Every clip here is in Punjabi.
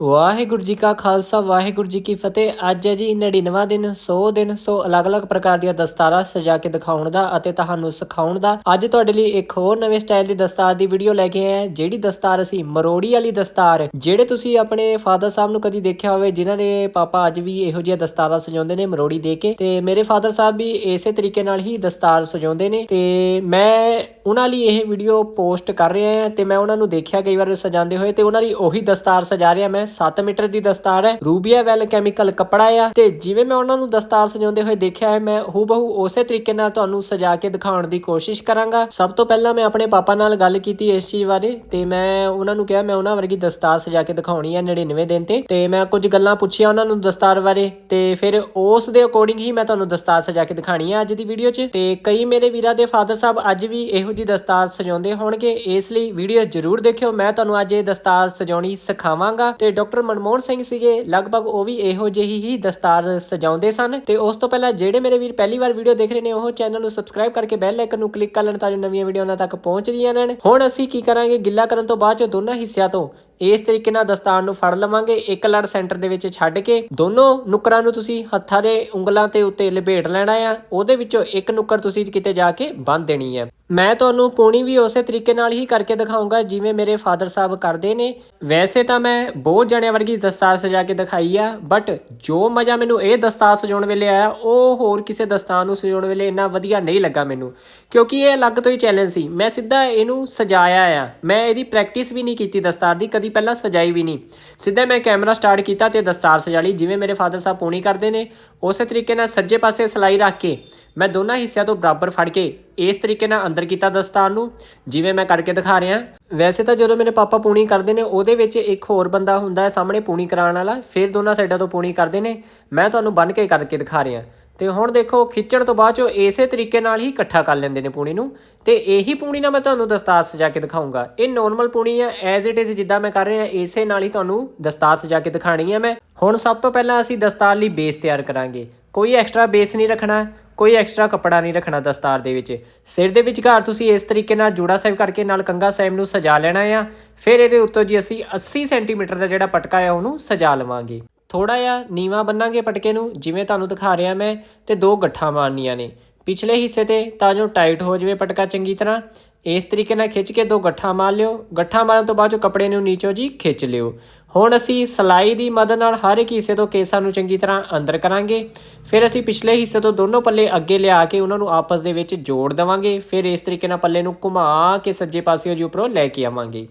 ਵਾਹਿਗੁਰੂ ਜੀ ਕਾ ਖਾਲਸਾ, ਵਾਹਿਗੁਰੂ ਜੀ ਕੀ ਫਤਿਹ। ਅੱਜ ਹੈ ਜੀ 99ਵਾਂ ਦਿਨ 100 ਦਿਨ, ਸੋ ਅਲੱਗ-ਅਲੱਗ ਪ੍ਰਕਾਰ ਦੀਆਂ ਦਸਤਾਰਾਂ ਸਜਾ ਕੇ ਦਿਖਾਉਣ ਦਾ ਅਤੇ ਤੁਹਾਨੂੰ ਸਿਖਾਉਣ ਦਾ। ਅੱਜ ਤੁਹਾਡੇ ਲਈ ਇੱਕ ਹੋਰ ਨਵੇਂ ਸਟਾਈਲ ਦੀ ਦਸਤਾਰ ਦੀ ਵੀਡੀਓ ਲੈ ਕੇ ਆਏ ਹਾਂ, ਜਿਹੜੀ ਦਸਤਾਰ ਅਸੀਂ ਮਰੋੜੀ ਵਾਲੀ ਦਸਤਾਰ, ਜਿਹੜੇ ਤੁਸੀਂ ਆਪਣੇ ਫਾਦਰ ਸਾਹਿਬ ਨੂੰ ਕਦੀ ਦੇਖਿਆ ਹੋਵੇ, ਜਿਨ੍ਹਾਂ ਦੇ ਪਾਪਾ ਅੱਜ ਵੀ ਇਹੋ ਜਿਹੀਆਂ ਦਸਤਾਰਾਂ ਸਜਾਉਂਦੇ ਨੇ ਮਰੋੜੀ ਦੇ ਕੇ, ਤੇ ਮੇਰੇ ਫਾਦਰ ਸਾਹਿਬ ਵੀ ਇਸੇ ਤਰੀਕੇ ਨਾਲ ਹੀ ਦਸਤਾਰ ਸਜਾਉਂਦੇ ਨੇ। ਤੇ ਮੈਂ ਉਹਨਾਂ ਲਈ ਇਹ ਵੀਡੀਓ ਪੋਸਟ ਕਰ ਰਿਹਾ ਹਾਂ ਤੇ ਮੈਂ ਉਹਨਾਂ ਨੂੰ ਦੇਖਿਆ ਕਈ ਵਾਰ ਸਜਾਉਂਦੇ ਹੋਏ, ਤੇ ਉਹਨਾਂ ਲਈ ਉਹੀ ਦਸਤਾਰ ਸਜਾ ਰਿਹਾ ਮੈਂ। 7 ਮੀਟਰ ਦੀ ਦਸਤਾਰ ਹੈ। ਰੂਬੀਆ ਵੈਲ ਕੈਮੀਕਲ ਕੱਪੜਾ ਆ ਤੇ ਜਿਵੇਂ ਮੈਂ ਉਹਨਾਂ ਨੂੰ ਦਸਤਾਰ ਸਜਾਉਂਦੇ ਹੋਏ ਦੇਖਿਆ ਹੈ, ਮੈਂ ਹੂਬਹੂ ਉਸੇ ਤਰੀਕੇ ਨਾਲ ਤੁਹਾਨੂੰ ਸਜਾ ਕੇ ਦਿਖਾਉਣ ਦੀ ਕੋਸ਼ਿਸ਼ ਕਰਾਂਗਾ। ਸਭ ਤੋਂ ਪਹਿਲਾਂ ਮੈਂ ਆਪਣੇ ਪਾਪਾ ਨਾਲ ਗੱਲ ਕੀਤੀ ਇਸ ਚੀਜ਼ ਬਾਰੇ ਤੇ ਮੈਂ ਉਹਨਾਂ ਨੂੰ ਕਿਹਾ, ਮੈਂ ਉਹਨਾਂ ਵਰਗੀ ਦਸਤਾਰ ਸਜਾ ਕੇ ਦਿਖਾਉਣੀ ਹੈ 99 ਦਿਨ ਤੇ ਤੇ ਮੈਂ ਕੁਝ ਗੱਲਾਂ ਪੁੱਛੀਆਂ ਉਹਨਾਂ ਨੂੰ ਦਸਤਾਰ ਬਾਰੇ ਤੇ ਫਿਰ ਉਸ ਦੇ ਅਕੋਰਡਿੰਗ ਹੀ ਮੈਂ ਤੁਹਾਨੂੰ ਦਸਤਾਰ ਸਜਾ ਕੇ ਦਿਖਾਣੀ ਹੈ ਅੱਜ ਦੀ ਵੀਡੀਓ 'ਚ ਤੇ ਕਈ ਮੇਰੇ ਵੀਰਾਂ ਦੇ ਫਾਦਰ ਸਾਹਿਬ ਅੱਜ ਵੀ ਇਹੋ ਜੀ ਦਸਤਾਰ ਸਜਾਉਂਦੇ ਹੋਣਗੇ, ਇਸ ਲਈ ਵੀਡੀਓ ਜ਼ਰੂਰ ਦੇਖਿਓ। ਮੈਂ ਤੁਹਾਨੂੰ ਅੱਜ ਇਹ ਦਸਤਾਰ ਸਜਾਉਣੀ ਸਿਖਾਵਾਂਗਾ ਤੇ ਡਾਕਟਰ ਮਨਮੋਹਨ ਸਿੰਘ ਸੀਗੇ, ਲਗਭਗ ਉਹ ਵੀ ਇਹੋ ਜਿਹੀ ਹੀ ਦਸਤਾਰ ਸਜਾਉਂਦੇ ਸਨ। ਤੇ ਉਸ ਤੋਂ ਪਹਿਲਾਂ ਜਿਹੜੇ ਮੇਰੇ ਵੀਰ ਪਹਿਲੀ ਵਾਰ ਵੀਡੀਓ ਦੇਖ ਰਹੇ ਨੇ, ਉਹ ਚੈਨਲ ਨੂੰ ਸਬਸਕ੍ਰਾਈਬ ਕਰਕੇ ਬੈਲ ਆਈਕਨ ਨੂੰ ਕਲਿੱਕ ਕਰ ਲੈਣ ਤਾਂ ਜੋ ਨਵੀਆਂ ਵੀਡੀਓ ਉਹਨਾਂ ਤੱਕ ਪਹੁੰਚਦੀਆਂ ਰਹਿਣ। ਹੁਣ ਅਸੀਂ ਕੀ ਕਰਾਂਗੇ? ਗਿੱਲਾ ਕਰਨ ਤੋਂ ਬਾਅਦ 'ਚੋਂ ਦੋਨਾਂ ਹਿੱਸਿਆਂ ਤੋਂ ਇਸ ਤਰੀਕੇ ਨਾਲ ਦਸਤਾਰ ਨੂੰ ਫੜ ਲਵਾਂਗੇ, ਇੱਕ ਲੜ ਸੈਂਟਰ ਦੇ ਵਿੱਚ ਛੱਡ ਕੇ। ਦੋਨੋਂ ਨੁਕਰਾਂ ਨੂੰ ਤੁਸੀਂ ਹੱਥਾਂ ਦੇ ਉਂਗਲਾਂ ਤੇ ਉੱਤੇ ਲਪੇਟ ਲੈਣਾ ਆ, ਉਹਦੇ ਵਿੱਚੋਂ ਇੱਕ ਨੁਕਰ ਤੁਸੀਂ ਕਿਤੇ ਜਾ ਕੇ ਬੰਨ ਦੇਣੀ ਹੈ ਮੈਂ ਤੁਹਾਨੂੰ ਪੂਣੀ ਵੀ ਉਸੇ ਤਰੀਕੇ ਨਾਲ ਹੀ ਕਰਕੇ ਦਿਖਾਉਂਗਾ ਜਿਵੇਂ ਮੇਰੇ ਫਾਦਰ ਸਾਹਿਬ ਕਰਦੇ ਨੇ। ਵੈਸੇ ਤਾਂ ਮੈਂ ਬਹੁਤ ਜਣਿਆਂ ਵਰਗੀ ਦਸਤਾਰ ਸਜਾ ਕੇ ਦਿਖਾਈ ਆ ਬਟ ਜੋ ਮਜ਼ਾ ਮੈਨੂੰ ਇਹ ਦਸਤਾਰ ਸਜਾਉਣ ਵੇਲੇ ਆਇਆ, ਉਹ ਹੋਰ ਕਿਸੇ ਦਸਤਾਰ ਨੂੰ ਸਜਾਉਣ ਵੇਲੇ ਇੰਨਾ ਵਧੀਆ ਨਹੀਂ ਲੱਗਾ ਮੈਨੂੰ। ਕਿਉਂਕਿ ਇਹ ਅਲੱਗ ਤੋਂ ਹੀ ਚੈਲੰਜ ਸੀ। ਮੈਂ ਸਿੱਧਾ ਇਹਨੂੰ ਸਜਾਇਆ ਆ। ਮੈਂ ਇਹਦੀ ਪ੍ਰੈਕਟਿਸ ਵੀ ਨਹੀਂ ਕੀਤੀ ਦਸਤਾਰ ਦੀ, ਕਦੀ ਪਹਿਲਾਂ ਸਜਾਈ ਵੀ ਨਹੀਂ। ਸਿੱਧਾ ਮੈਂ ਕੈਮਰਾ ਸਟਾਰਟ ਕੀਤਾ ਤੇ ਦਸਤਾਰ ਸਜਾ ਲਈ, ਜਿਵੇਂ ਮੇਰੇ ਫਾਦਰ ਸਾਹਿਬ ਪੂਣੀ ਕਰਦੇ ਨੇ। ਉਸੇ ਤਰੀਕੇ ਨਾਲ ਸੱਜੇ ਪਾਸੇ ਸਲਾਈ ਰੱਖ ਕੇ, ਮੈਂ ਦੋਨਾਂ ਹਿੱਸਿਆਂ ਤੋਂ ਬਰਾਬਰ ਫੜ ਕੇ ਇਸ ਤਰੀਕੇ ਨਾਲ ਅੰਦਰ ਕੀਤਾ ਦਸਤਾਰ ਨੂੰ, ਜਿਵੇਂ ਮੈਂ ਕਰਕੇ ਦਿਖਾ ਰਿਹਾ। ਵੈਸੇ ਤਾਂ ਜਦੋਂ ਮੇਰੇ ਪਾਪਾ ਪੂਣੀ ਕਰਦੇ ਨੇ, ਉਹਦੇ ਵਿੱਚ ਇੱਕ ਹੋਰ ਬੰਦਾ ਹੁੰਦਾ ਹੈ ਸਾਹਮਣੇ ਪੂਣੀ ਕਰਾਉਣ ਵਾਲਾ, ਫਿਰ ਦੋਨਾਂ ਸਾਈਡਾਂ ਤੋਂ ਪੂਣੀ ਕਰਦੇ ਨੇ। ਮੈਂ ਤੁਹਾਨੂੰ ਬੰਨ ਕੇ ਕਰਕੇ ਦਿਖਾ ਰਿਹਾ। ਤੇ ਹੁਣ ਦੇਖੋ, ਖਿੱਚਣ ਤੋਂ ਬਾਅਦ ਚੋ ਇਸੇ ਤਰੀਕੇ ਨਾਲ ਹੀ ਇਕੱਠਾ ਕਰ ਲੈਂਦੇ ਨੇ ਪੂਣੀ ਨੂੰ। ਤੇ ਇਹੀ ਪੂਣੀ ਨਾਲ ਮੈਂ ਤੁਹਾਨੂੰ ਦਸਤਾਰ ਸਜਾ ਕੇ ਦਿਖਾਉਂਗਾ ਇਹ ਨੋਰਮਲ ਪੂਣੀ ਆ ਐਜ਼ ਇਟ ਇਜ਼ ਜਿੱਦਾਂ ਮੈਂ ਕਰ ਰਿਹਾ, ਇਸੇ ਨਾਲ ਹੀ ਤੁਹਾਨੂੰ ਦਸਤਾਰ ਸਜਾ ਕੇ ਦਿਖਾਣੀ ਹੈ ਮੈਂ। ਹੁਣ ਸਭ ਤੋਂ ਪਹਿਲਾਂ ਅਸੀਂ ਦਸਤਾਰ ਲਈ ਬੇਸ ਤਿਆਰ ਕਰਾਂਗੇ। ਕੋਈ ਐਕਸਟਰਾ ਬੇਸ ਨਹੀਂ ਰੱਖਣਾ, ਕੋਈ ਐਕਸਟਰਾ ਕੱਪੜਾ ਨਹੀਂ ਰੱਖਣਾ ਦਸਤਾਰ ਦੇ ਵਿੱਚ। ਸਿਰ ਦੇ ਵਿਚਕਾਰ ਤੁਸੀਂ ਇਸ ਤਰੀਕੇ ਨਾਲ ਜੂੜਾ ਸਾਹਿਬ ਕਰਕੇ ਨਾਲ ਕੰਗਾ ਸਾਹਿਬ ਨੂੰ ਸਜਾ ਲੈਣਾ ਆ। ਫਿਰ ਇਹਦੇ ਉੱਤੋਂ ਜੀ ਅਸੀਂ 80 ਸੈਂਟੀਮੀਟਰ ਦਾ ਜਿਹੜਾ ਪਟਕਾ ਆ, ਉਹਨੂੰ ਸਜਾ ਲਵਾਂਗੇ। ਥੋੜਾ ਜਿਹਾ ਨੀਵਾ ਬੰਨਾਂਗੇ ਪਟਕੇ ਨੂੰ, ਜਿਵੇਂ ਤੁਹਾਨੂੰ ਦਿਖਾ ਰਿਹਾ ਮੈਂ, ਤੇ ਦੋ ਗੱਠਾਂ ਮਾਰਨੀਆਂ ਨੇ। ਪਿਛਲੇ ਹਿੱਸੇ ਤੇ ਤਾਂ ਜੋ ਟਾਈਟ ਹੋ ਜਾਵੇ ਪਟਕਾ ਚੰਗੀ ਤਰ੍ਹਾਂ। ਇਸ ਤਰੀਕੇ ਨਾਲ ਖਿੱਚ ਕੇ ਦੋ ਗੱਠਾਂ ਮਾਰ ਲਿਓ। ਗੱਠਾਂ ਮਾਰਨ ਤੋਂ ਬਾਅਦ ਜੋ ਕੱਪੜੇ ਨੂੰ ਨੀਚੋਂ ਜੀ ਖਿੱਚ ਲਿਓ। ਹੁਣ ਅਸੀਂ ਸਲਾਈ ਦੀ ਮਦਦ ਨਾਲ ਹਰ ਇੱਕ ਹਿੱਸੇ ਤੋਂ ਕੇਸਾਂ ਨੂੰ ਚੰਗੀ ਤਰ੍ਹਾਂ ਅੰਦਰ ਕਰਾਂਗੇ। ਫਿਰ ਅਸੀਂ ਪਿਛਲੇ ਹਿੱਸੇ ਤੋਂ ਦੋਨੋਂ ਪੱਲੇ ਅੱਗੇ ਲਿਆ ਕੇ ਉਹਨਾਂ ਨੂੰ ਆਪਸ ਦੇ ਵਿੱਚ ਜੋੜ ਦੇਵਾਂਗੇ। ਫਿਰ ਇਸ ਤਰੀਕੇ ਨਾਲ ਪੱਲੇ ਨੂੰ ਘੁਮਾ ਕੇ ਸੱਜੇ ਪਾਸਿਓਂ ਜੀ ਉੱਪਰੋਂ ਲੈ ਕੇ ਆਵਾਂਗੇ।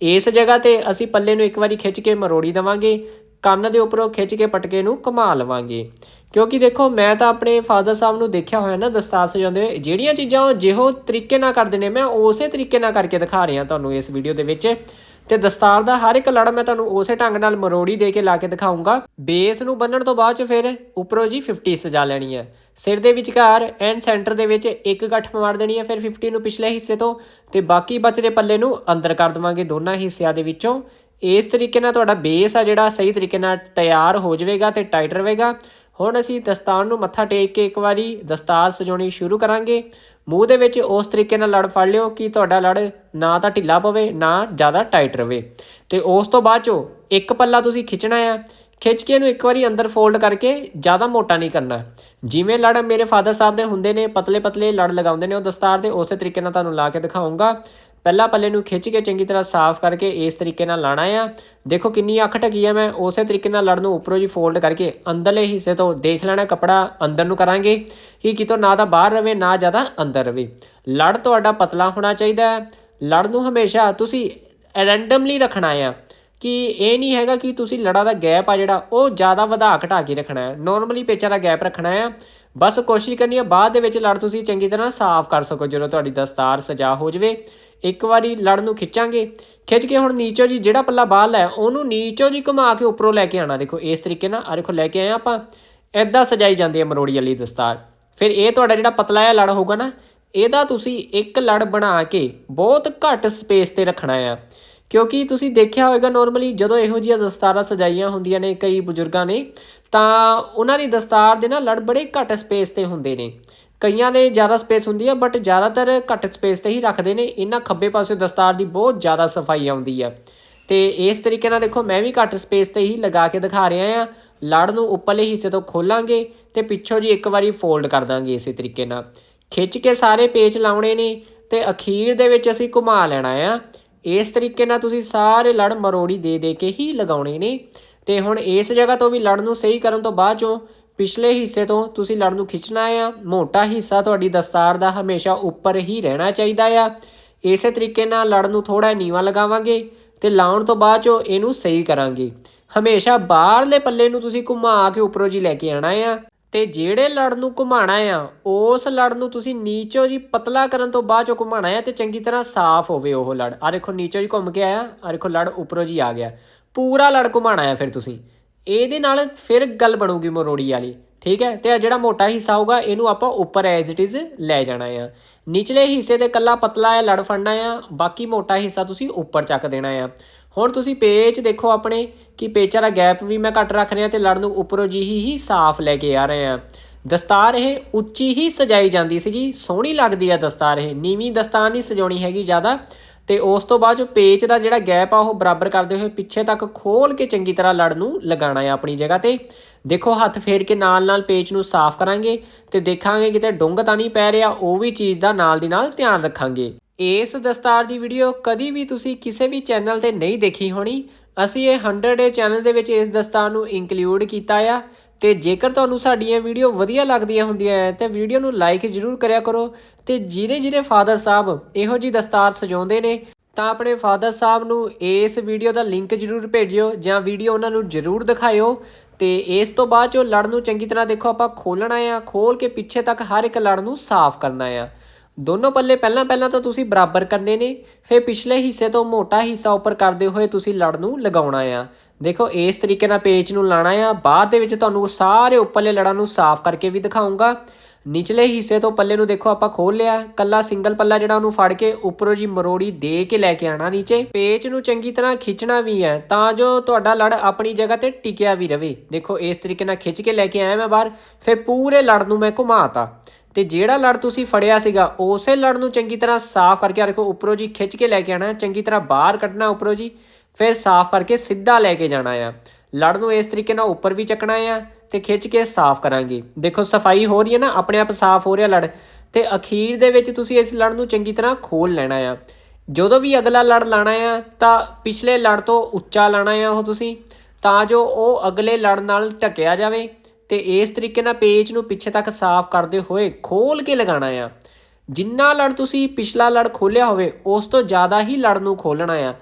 ਇਸ ਜਗ੍ਹਾ ਤੇ ਅਸੀਂ ਪੱਲੇ ਨੂੰ ਇੱਕ ਵਾਰੀ ਖਿੱਚ ਕੇ ਮਰੋੜੀ ਦੇਵਾਂਗੇ। ਕੰਨ ਦੇ ਉੱਪਰੋਂ ਖਿੱਚ ਕੇ ਪਟਕੇ ਨੂੰ ਘੁਮਾ ਲਵਾਂਗੇ। ਕਿਉਂਕਿ ਦੇਖੋ, ਮੈਂ ਤਾਂ ਆਪਣੇ ਫਾਦਰ ਸਾਹਿਬ ਨੂੰ ਦੇਖਿਆ ਹੋਇਆ ਨਾ ਦਸਤਾਰ ਸਜਾਉਂਦੇ ਹੋਏ, ਜਿਹੜੀਆਂ ਚੀਜ਼ਾਂ ਉਹ ਜਿਹੋ ਤਰੀਕੇ ਨਾਲ ਕਰਦੇ ਨੇ, ਮੈਂ ਉਸੇ ਤਰੀਕੇ ਨਾਲ ਕਰਕੇ ਦਿਖਾ ਰਿਹਾ ਤੁਹਾਨੂੰ ਇਸ ਵੀਡੀਓ ਦੇ ਵਿੱਚ। ਤੇ ਦਸਤਾਰ ਦਾ ਹਰ ਇੱਕ ਲੜ ਮੈਂ ਤੁਹਾਨੂੰ ਉਸੇ ਢੰਗ ਨਾਲ ਮਰੋੜੀ ਦੇ ਕੇ ਲਾ ਕੇ ਦਿਖਾਉਂਗਾ ਬੇਸ ਨੂੰ ਬੰਨਣ ਤੋਂ ਬਾਅਦ ਚ ਫਿਰ ਉੱਪਰੋਂ ਜੀ 50 ਸਜਾ ਲੈਣੀ ਹੈ। ਸਿਰ ਦੇ ਵਿਚਕਾਰ ਐਂਡ ਸੈਂਟਰ ਦੇ ਵਿੱਚ ਇੱਕ ਗੱਠ ਮਾਰ ਦੇਣੀ ਹੈ, ਫਿਰ 50 ਨੂੰ ਪਿਛਲੇ ਹਿੱਸੇ ਤੋਂ ਤੇ ਬਾਕੀ ਬਚਦੇ ਪੱਲੇ ਨੂੰ ਅੰਦਰ ਕਰ ਦਵਾਂਗੇ ਦੋਨਾਂ ਹਿੱਸਿਆਂ ਦੇ ਵਿੱਚੋਂ। ਇਸ ਤਰੀਕੇ ਨਾਲ ਤੁਹਾਡਾ ਬੇਸ ਆ ਜਿਹੜਾ, ਸਹੀ ਤਰੀਕੇ ਨਾਲ ਤਿਆਰ ਹੋ ਜਾਵੇਗਾ ਤੇ ਟਾਈਟ ਰਹੇਗਾ ਹੁਣ ਅਸੀਂ ਦਸਤਾਰ ਨੂੰ ਮੱਥਾ ਟੇਕ ਕੇ ਇੱਕ ਵਾਰੀ ਦਸਤਾਰ ਸਜਾਉਣੀ ਸ਼ੁਰੂ ਕਰਾਂਗੇ। ਮੂੰਹ ਦੇ ਵਿੱਚ ਉਸ ਤਰੀਕੇ ਨਾਲ ਲੜ ਫੜ ਲਿਓ ਕਿ ਤੁਹਾਡਾ ਲੜ ਨਾ ਤਾਂ ਢਿੱਲਾ ਪਵੇ, ਨਾ ਜ਼ਿਆਦਾ ਟਾਈਟ ਰਵੇ। ਤੇ ਉਸ ਤੋਂ ਬਾਅਦ ਚੋ ਇੱਕ ਪੱਲਾ ਤੁਸੀਂ ਖਿੱਚਣਾ ਆ। ਖਿੱਚ ਕੇ ਇਹਨੂੰ ਇੱਕ ਵਾਰੀ ਅੰਦਰ ਫੋਲਡ ਕਰਕੇ ਜ਼ਿਆਦਾ ਮੋਟਾ ਨਹੀਂ ਕਰਨਾ। ਜਿਵੇਂ ਲੜ ਮੇਰੇ ਫਾਦਰ ਸਾਹਿਬ ਦੇ ਹੁੰਦੇ ਨੇ ਪਤਲੇ ਪਤਲੇ ਲੜ ਲਗਾਉਂਦੇ ਨੇ ਉਹ ਦਸਤਾਰ ਦੇ, ਉਸੇ ਤਰੀਕੇ ਨਾਲ ਤੁਹਾਨੂੰ ਲਾ ਕੇ ਦਿਖਾਉਂਗਾ। ਪਹਿਲਾ ਪੱਲੇ ਨੂੰ ਖਿੱਚ ਕੇ ਚੰਗੀ ਤਰ੍ਹਾਂ ਸਾਫ਼ ਕਰਕੇ ਇਸ ਤਰੀਕੇ ਨਾਲ ਲਾਣਾ ਆ। ਦੇਖੋ ਕਿੰਨੀ ਅੱਖ ਢਕੀ ਆ ਮੈਂ, ਉਸੇ ਤਰੀਕੇ ਨਾਲ ਲੜ ਨੂੰ ਉੱਪਰੋਂ ਜੀ ਫੋਲਡ ਕਰਕੇ ਅੰਦਰਲੇ ਹਿੱਸੇ ਤੋਂ ਦੇਖ ਲੈਣਾ ਕਪੜਾ, ਅੰਦਰ ਨੂੰ ਕਰਾਂਗੇ। ਕਿ ਕਿਤੋਂ ਨਾ ਤਾਂ ਬਾਹਰ ਰਵੇ, ਨਾ ਜ਼ਿਆਦਾ ਅੰਦਰ ਰਵੇ। ਲੜ ਤੁਹਾਡਾ ਪਤਲਾ ਹੋਣਾ ਚਾਹੀਦਾ ਹੈ। ਲੜ ਨੂੰ ਹਮੇਸ਼ਾ ਤੁਸੀਂ ਰੈਂਡਮਲੀ ਰੱਖਣਾ ਆ। ਕਿ ਇਹ ਨਹੀਂ ਹੈਗਾ ਕਿ ਤੁਸੀਂ ਲੜਾ ਦਾ ਗੈਪ ਆ ਜਿਹੜਾ, ਉਹ ਜ਼ਿਆਦਾ ਵਧਾ ਘਟਾ ਕੇ ਰੱਖਣਾ ਹੈ। ਨਾਰਮਲੀ ਪੇਚਾਂ ਦਾ ਗੈਪ ਰੱਖਣਾ ਆ। ਬਸ ਕੋਸ਼ਿਸ਼ ਕਰਨੀ ਹੈ ਬਾਅਦ ਦੇ ਵਿੱਚ ਲੜ ਤੁਸੀਂ ਚੰਗੀ ਤਰ੍ਹਾਂ ਸਾਫ਼ ਕਰ ਸਕੋ, ਜਦੋਂ ਤੁਹਾਡੀ ਦਸਤਾਰ ਸਜਾ ਹੋ ਜਵੇ। ਇੱਕ ਵਾਰੀ ਲੜ ਨੂੰ ਖਿੱਚਾਂਗੇ। ਖਿੱਚ ਕੇ ਹੁਣ ਨੀਚੋਂ ਜੀ ਜਿਹੜਾ ਪੱਲਾ ਬਾਹਰ ਹੈ ਉਹਨੂੰ ਨੀਚੋਂ ਜੀ ਘੁਮਾ ਕੇ ਉੱਪਰੋਂ ਲੈ ਕੇ ਆਣਾ ਦੇਖੋ, ਇਸ ਤਰੀਕੇ ਨਾਲ ਆ ਦੇਖੋ, ਲੈ ਕੇ ਆਏ ਆਪਾਂ। ਐਦਾਂ ਸਜਾਈ ਜਾਂਦੀ ਹੈ ਮਰੋੜੀ ਵਾਲੀ ਦਸਤਾਰ। ਫਿਰ ਇਹ ਤੁਹਾਡਾ ਜਿਹੜਾ ਪਤਲਾ ਜਿਹਾ ਲੜ ਹੋਊਗਾ ਨਾ, ਇਹਦਾ ਤੁਸੀਂ ਇੱਕ ਲੜ ਬਣਾ ਕੇ ਬਹੁਤ ਘੱਟ ਸਪੇਸ ਤੇ ਰੱਖਣਾ ਆ। ਕਿਉਂਕਿ ਤੁਸੀਂ ਦੇਖਿਆ ਹੋਵੇਗਾ ਨਾਰਮਲੀ ਜਦੋਂ ਇਹੋ ਜਿਹੀਆਂ ਦਸਤਾਰਾਂ ਸਜਾਈਆਂ ਹੁੰਦੀਆਂ ਨੇ ਕਈ ਬਜ਼ੁਰਗਾਂ ਨੇ, ਤਾਂ ਉਹਨਾਂ ਦੀ ਦਸਤਾਰ ਦੇ ਨਾ ਲੜ ਬੜੇ ਘੱਟ ਸਪੇਸ ਤੇ ਹੁੰਦੇ ਨੇ। ਕਈਆਂ ਦੇ ਜ਼ਿਆਦਾ ਸਪੇਸ ਹੁੰਦੀ ਹੈ ਬਟ ਜ਼ਿਆਦਾਤਰ ਘੱਟ ਸਪੇਸ ਤੇ ਹੀ ਰੱਖਦੇ ਨੇ। ਇਹਨਾਂ ਖੱਬੇ ਪਾਸੇ ਦਸਤਾਰ ਦੀ ਬਹੁਤ ਜ਼ਿਆਦਾ ਸਫ਼ਾਈ ਆਉਂਦੀ ਹੈ ਤੇ ਇਸ ਤਰੀਕੇ ਨਾਲ ਦੇਖੋ, ਮੈਂ ਵੀ ਘੱਟ ਸਪੇਸ ਤੇ ਹੀ ਲਗਾ ਕੇ ਦਿਖਾ ਰਿਹਾ ਆ। ਲੜ ਨੂੰ ਉੱਪਰਲੇ ਹਿੱਸੇ ਤੋਂ ਖੋਲਾਂਗੇ ਤੇ ਪਿੱਛੋਂ ਜੀ ਇੱਕ ਵਾਰੀ ਫੋਲਡ ਕਰ ਦਾਂਗੇ ਇਸੇ ਤਰੀਕੇ ਨਾਲ। ਖਿੱਚ ਕੇ ਸਾਰੇ ਪੇਚ ਲਾਉਣੇ ਨੇ ਤੇ ਅਖੀਰ ਦੇ ਵਿੱਚ ਅਸੀਂ ਘੁਮਾ ਲੈਣਾ ਆ। ਇਸ ਤਰੀਕੇ ਨਾਲ ਤੁਸੀਂ ਸਾਰੇ ਲੜ ਮਰੋੜੀ ਦੇ ਦੇ ਕੇ ਹੀ ਲਗਾਉਣੇ ਨੇ। ਤੇ ਹੁਣ ਇਸ ਜਗ੍ਹਾ ਤੋਂ ਵੀ ਲੜ ਨੂੰ ਸਹੀ ਕਰਨ ਤੋਂ ਬਾਅਦ ਚੋਂ ਪਿਛਲੇ ਹਿੱਸੇ ਤੋਂ ਤੁਸੀਂ ਲੜ ਨੂੰ ਖਿੱਚਣਾ ਆ। ਮੋਟਾ ਹਿੱਸਾ ਤੁਹਾਡੀ ਦਸਤਾਰ ਦਾ ਹਮੇਸ਼ਾ ਉੱਪਰ ਹੀ ਰਹਿਣਾ ਚਾਹੀਦਾ ਆ। ਇਸੇ ਤਰੀਕੇ ਨਾਲ ਲੜ ਨੂੰ ਥੋੜਾ ਨੀਵਾ ਲਗਾਵਾਂਗੇ ਤੇ ਲਾਉਣ ਤੋਂ ਬਾਅਦ ਚੋਂ ਇਹਨੂੰ ਸਹੀ ਕਰਾਂਗੇ। ਹਮੇਸ਼ਾ ਬਾਹਰਲੇ ਪੱਲੇ ਨੂੰ ਤੁਸੀਂ ਘੁਮਾ ਕੇ ਉੱਪਰੋਂ ਜੀ ਲੈ ਕੇ ਆਣਾ ਆ ਤੇ ਜਿਹੜੇ ਲੜ ਨੂੰ ਘੁਮਾਣਾ ਆ, ਉਸ ਲੜ ਨੂੰ ਤੁਸੀਂ ਨੀਚੋਂ ਜੀ ਪਤਲਾ ਕਰਨ ਤੋਂ ਬਾਅਦ ਚੋਂ ਘੁਮਾਣਾ ਆ ਤੇ ਚੰਗੀ ਤਰ੍ਹਾਂ ਸਾਫ਼ ਹੋਵੇ ਉਹ ਲੜ। ਆ ਦੇਖੋ ਨੀਚੋਂ ਜੀ ਘੁੰਮ ਕੇ ਆਇਆ ਆ ਦੇਖੋ ਲੜ ਉੱਪਰੋਂ ਜੀ ਆ ਗਿਆ। ਪੂਰਾ ਲੜ ਘੁਮਾਣਾ ਆ ਫਿਰ ਤੁਸੀਂ। ਇਹਦੇ ਨਾਲ ਫਿਰ ਗੱਲ ਬਣੂਗੀ ਮਰੋੜੀ ਵਾਲੀ, ਠੀਕ ਹੈ? ਤੇ ਆ ਜਿਹੜਾ ਮੋਟਾ ਹਿੱਸਾ ਹੋਊਗਾ, ਇਹਨੂੰ ਆਪਾਂ ਉੱਪਰ ਐਜ਼ ਇਟ ਇਜ਼ ਲੈ ਜਾਣਾ ਆ। ਨਿਚਲੇ ਹਿੱਸੇ ਤੇ ਕੱਲਾ ਪਤਲਾ ਹੈ ਲੜ ਫੜਨਾ ਆ, ਬਾਕੀ ਮੋਟਾ ਹਿੱਸਾ ਤੁਸੀਂ ਉੱਪਰ ਚੱਕ ਦੇਣਾ ਆ। ਹੁਣ ਤੁਸੀਂ ਪੇਚ ਦੇਖੋ ਆਪਣੇ, ਕਿ ਪੇਚਾਂ ਦਾ ਗੈਪ ਵੀ ਮੈਂ ਘੱਟ ਰੱਖ ਰਿਹਾ ਤੇ ਲੜ ਨੂੰ ਉੱਪਰੋਂ ਜਿਹੀ ਹੀ ਹੀ ਸਾਫ਼ ਲੈ ਕੇ ਆ ਰਹੇ ਆ। ਦਸਤਾਰ ਇਹ ਉੱਚੀ ਹੀ ਸਜਾਈ ਜਾਂਦੀ ਸੀਗੀ, ਸੋਹਣੀ ਲੱਗਦੀ ਆ ਦਸਤਾਰ ਇਹ, ਨੀਵੀਂ ਦਸਤਾਰ ਨਹੀਂ ਸਜਾਉਣੀ ਹੈਗੀ ਜ਼ਿਆਦਾ। ਤੇ ਉਸ ਤੋਂ ਬਾਅਦ ਜੋ ਪੇਚ ਦਾ ਜਿਹੜਾ ਗੈਪ ਆ, ਉਹ ਬਰਾਬਰ ਕਰਦੇ ਹੋਏ ਪਿੱਛੇ ਤੱਕ ਖੋਲ ਕੇ ਚੰਗੀ ਤਰ੍ਹਾਂ ਲੜ ਨੂੰ ਲਗਾਉਣਾ ਹੈ ਆਪਣੀ ਜਗ੍ਹਾ ਤੇ। ਦੇਖੋ, ਹੱਥ ਫੇਰ ਕੇ ਨਾਲ ਨਾਲ ਪੇਚ ਨੂੰ ਸਾਫ਼ ਕਰਾਂਗੇ ਤੇ ਦੇਖਾਂਗੇ ਕਿਤੇ ਡੁੰਗ ਤਾਂ ਨਹੀਂ ਪੈ ਰਿਹਾ, ਉਹ ਵੀ ਚੀਜ਼ ਦਾ ਨਾਲ ਦੀ ਨਾਲ ਧਿਆਨ ਰੱਖਾਂਗੇ। ਇਸ ਦਸਤਾਰ ਦੀ ਵੀਡੀਓ ਕਦੀ ਵੀ ਤੁਸੀਂ ਕਿਸੇ ਵੀ ਚੈਨਲ ਤੇ ਨਹੀਂ ਦੇਖੀ ਹੋਣੀ, ਅਸੀਂ ਇਹ 100 ਡੇ ਚੈਨਲ ਦੇ ਵਿੱਚ ਇਸ ਦਸਤਾਰ ਨੂੰ ਇਨਕਲੂਡ ਕੀਤਾ ਆ। ਤੇ ਜੇਕਰ ਤੁਹਾਨੂੰ ਸਾਡੀਆਂ ਵੀਡੀਓ ਵਧੀਆ ਲੱਗਦੀਆਂ ਹੁੰਦੀਆਂ ਹੈ ਤੇ ਵੀਡੀਓ ਨੂੰ ਲਾਈਕ ਜ਼ਰੂਰ ਕਰਿਆ ਕਰੋ ਤੇ ਜਿਹਦੇ ਜਿਹਦੇ ਫਾਦਰ ਸਾਹਿਬ ਇਹੋ ਜੀ ਦਸਤਾਰ ਸਜਾਉਂਦੇ ਨੇ, ਤਾਂ ਆਪਣੇ ਫਾਦਰ ਸਾਹਿਬ ਨੂੰ ਇਸ ਵੀਡੀਓ ਦਾ ਲਿੰਕ ਜ਼ਰੂਰ ਭੇਜਿਓ ਜਾਂ ਵੀਡੀਓ ਉਹਨਾਂ ਨੂੰ ਜ਼ਰੂਰ ਦਿਖਾਇਓ ਤੇ ਇਸ ਤੋਂ ਬਾਅਦ ਜੋ ਲੜ ਨੂੰ ਚੰਗੀ ਤਰ੍ਹਾਂ ਦੇਖੋ ਆਪਾਂ ਖੋਲਣਾ ਆ ਖੋਲ ਕੇ ਪਿੱਛੇ ਤੱਕ ਹਰ ਇੱਕ ਲੜ ਨੂੰ ਸਾਫ਼ ਕਰਨਾ ਆ। ਦੋਨੋਂ ਪੱਲੇ ਪਹਿਲਾਂ ਪਹਿਲਾਂ ਤਾਂ ਤੁਸੀਂ ਬਰਾਬਰ ਕਰਨੇ ਨੇ, ਫਿਰ ਪਿਛਲੇ ਹਿੱਸੇ ਤੋਂ ਮੋਟਾ ਹਿੱਸਾ ਉੱਪਰ ਕਰਦੇ ਹੋਏ ਤੁਸੀਂ ਲੜ ਨੂੰ ਲਗਾਉਣਾ ਆ। ਦੇਖੋ, ਇਸ ਤਰੀਕੇ ਨਾਲ ਪੇਚ ਨੂੰ ਲਾਣਾ ਆ, ਬਾਅਦ ਦੇ ਵਿੱਚ ਤੁਹਾਨੂੰ ਸਾਰੇ ਉੱਪਰਲੇ ਲੜਾਂ ਨੂੰ ਸਾਫ਼ ਕਰਕੇ ਵੀ ਦਿਖਾਉਂਗਾ। ਨਿਚਲੇ ਹਿੱਸੇ ਤੋਂ ਪੱਲੇ ਨੂੰ ਦੇਖੋ, ਆਪਾਂ ਖੋਲ ਲਿਆ, ਕੱਲਾ ਸਿੰਗਲ ਪੱਲਾ ਜਿਹੜਾ ਉਹਨੂੰ ਫੜ ਕੇ ਉੱਪਰੋਂ ਜੀ ਮਰੋੜੀ ਦੇ ਕੇ ਲੈ ਕੇ ਆਣਾ ਨੀਚੇ। ਪੇਚ ਨੂੰ ਚੰਗੀ ਤਰ੍ਹਾਂ ਖਿੱਚਣਾ ਵੀ ਹੈ ਤਾਂ ਜੋ ਤੁਹਾਡਾ ਲੜ ਆਪਣੀ ਜਗ੍ਹਾ ਤੇ ਟਿਕਿਆ ਵੀ ਰਵੇ। ਦੇਖੋ, ਇਸ ਤਰੀਕੇ ਨਾਲ ਖਿੱਚ ਕੇ ਲੈ ਕੇ ਆਇਆ ਮੈਂ ਬਾਹਰ, ਫਿਰ ਪੂਰੇ ਲੜ ਨੂੰ ਮੈਂ ਘੁਮਾਤਾ। ਤੇ ਜਿਹੜਾ ਲੜ ਤੁਸੀਂ ਫੜਿਆ ਸੀਗਾ, ਉਸੇ ਲੜ ਨੂੰ ਚੰਗੀ ਤਰ੍ਹਾਂ ਸਾਫ਼ ਕਰਕੇ ਰੱਖੋ ਉੱਪਰੋਂ ਜੀ ਖਿੱਚ ਕੇ ਲੈ ਕੇ ਆਣਾ ਚੰਗੀ ਤਰ੍ਹਾਂ ਬਾਹਰ ਕੱਢਣਾ ਉੱਪਰੋਂ ਜੀ, ਫਿਰ ਸਾਫ਼ ਕਰਕੇ ਸਿੱਧਾ ਲੈ ਕੇ ਜਾਣਾ ਆ। ਲੜ ਨੂੰ ਇਸ ਤਰੀਕੇ ਨਾਲ ਉੱਪਰ ਵੀ ਚੱਕਣਾ ਆ ਤੇ ਖਿੱਚ ਕੇ ਸਾਫ਼ ਕਰਾਂਗੇ। ਦੇਖੋ, ਸਫ਼ਾਈ ਹੋ ਰਹੀ ਹੈ ਨਾ, ਆਪਣੇ ਆਪ ਸਾਫ਼ ਹੋ ਰਿਹਾ ਲੜ, ਤੇ ਅਖੀਰ ਦੇ ਵਿੱਚ ਤੁਸੀਂ ਇਸ ਲੜ ਨੂੰ ਚੰਗੀ ਤਰ੍ਹਾਂ ਖੋਲ ਲੈਣਾ ਆ। ਜਦੋਂ ਵੀ ਅਗਲਾ ਲੜ ਲਾਣਾ ਆ, ਤਾਂ ਪਿਛਲੇ ਲੜ ਤੋਂ ਉੱਚਾ ਲਾਣਾ ਆ ਉਹ ਤੁਸੀਂ, ਤਾਂ ਜੋ ਉਹ ਅਗਲੇ ਲੜ ਨਾਲ ਢਕਿਆ ਜਾਵੇ। ਤੇ ਇਸ ਤਰੀਕੇ ਨਾਲ ਪੇਜ ਨੂੰ ਪਿੱਛੇ ਤੱਕ ਸਾਫ਼ ਕਰਦੇ ਹੋਏ ਖੋਲ ਕੇ ਲਗਾਉਣਾ ਆ। ਜਿੰਨਾ ਲੜ ਤੁਸੀਂ ਪਿਛਲਾ ਲੜ ਖੋਲਿਆ ਹੋਵੇ, ਉਸ ਤੋਂ ਜ਼ਿਆਦਾ ਹੀ ਲੜ ਨੂੰ ਖੋਲਣਾ ਆ।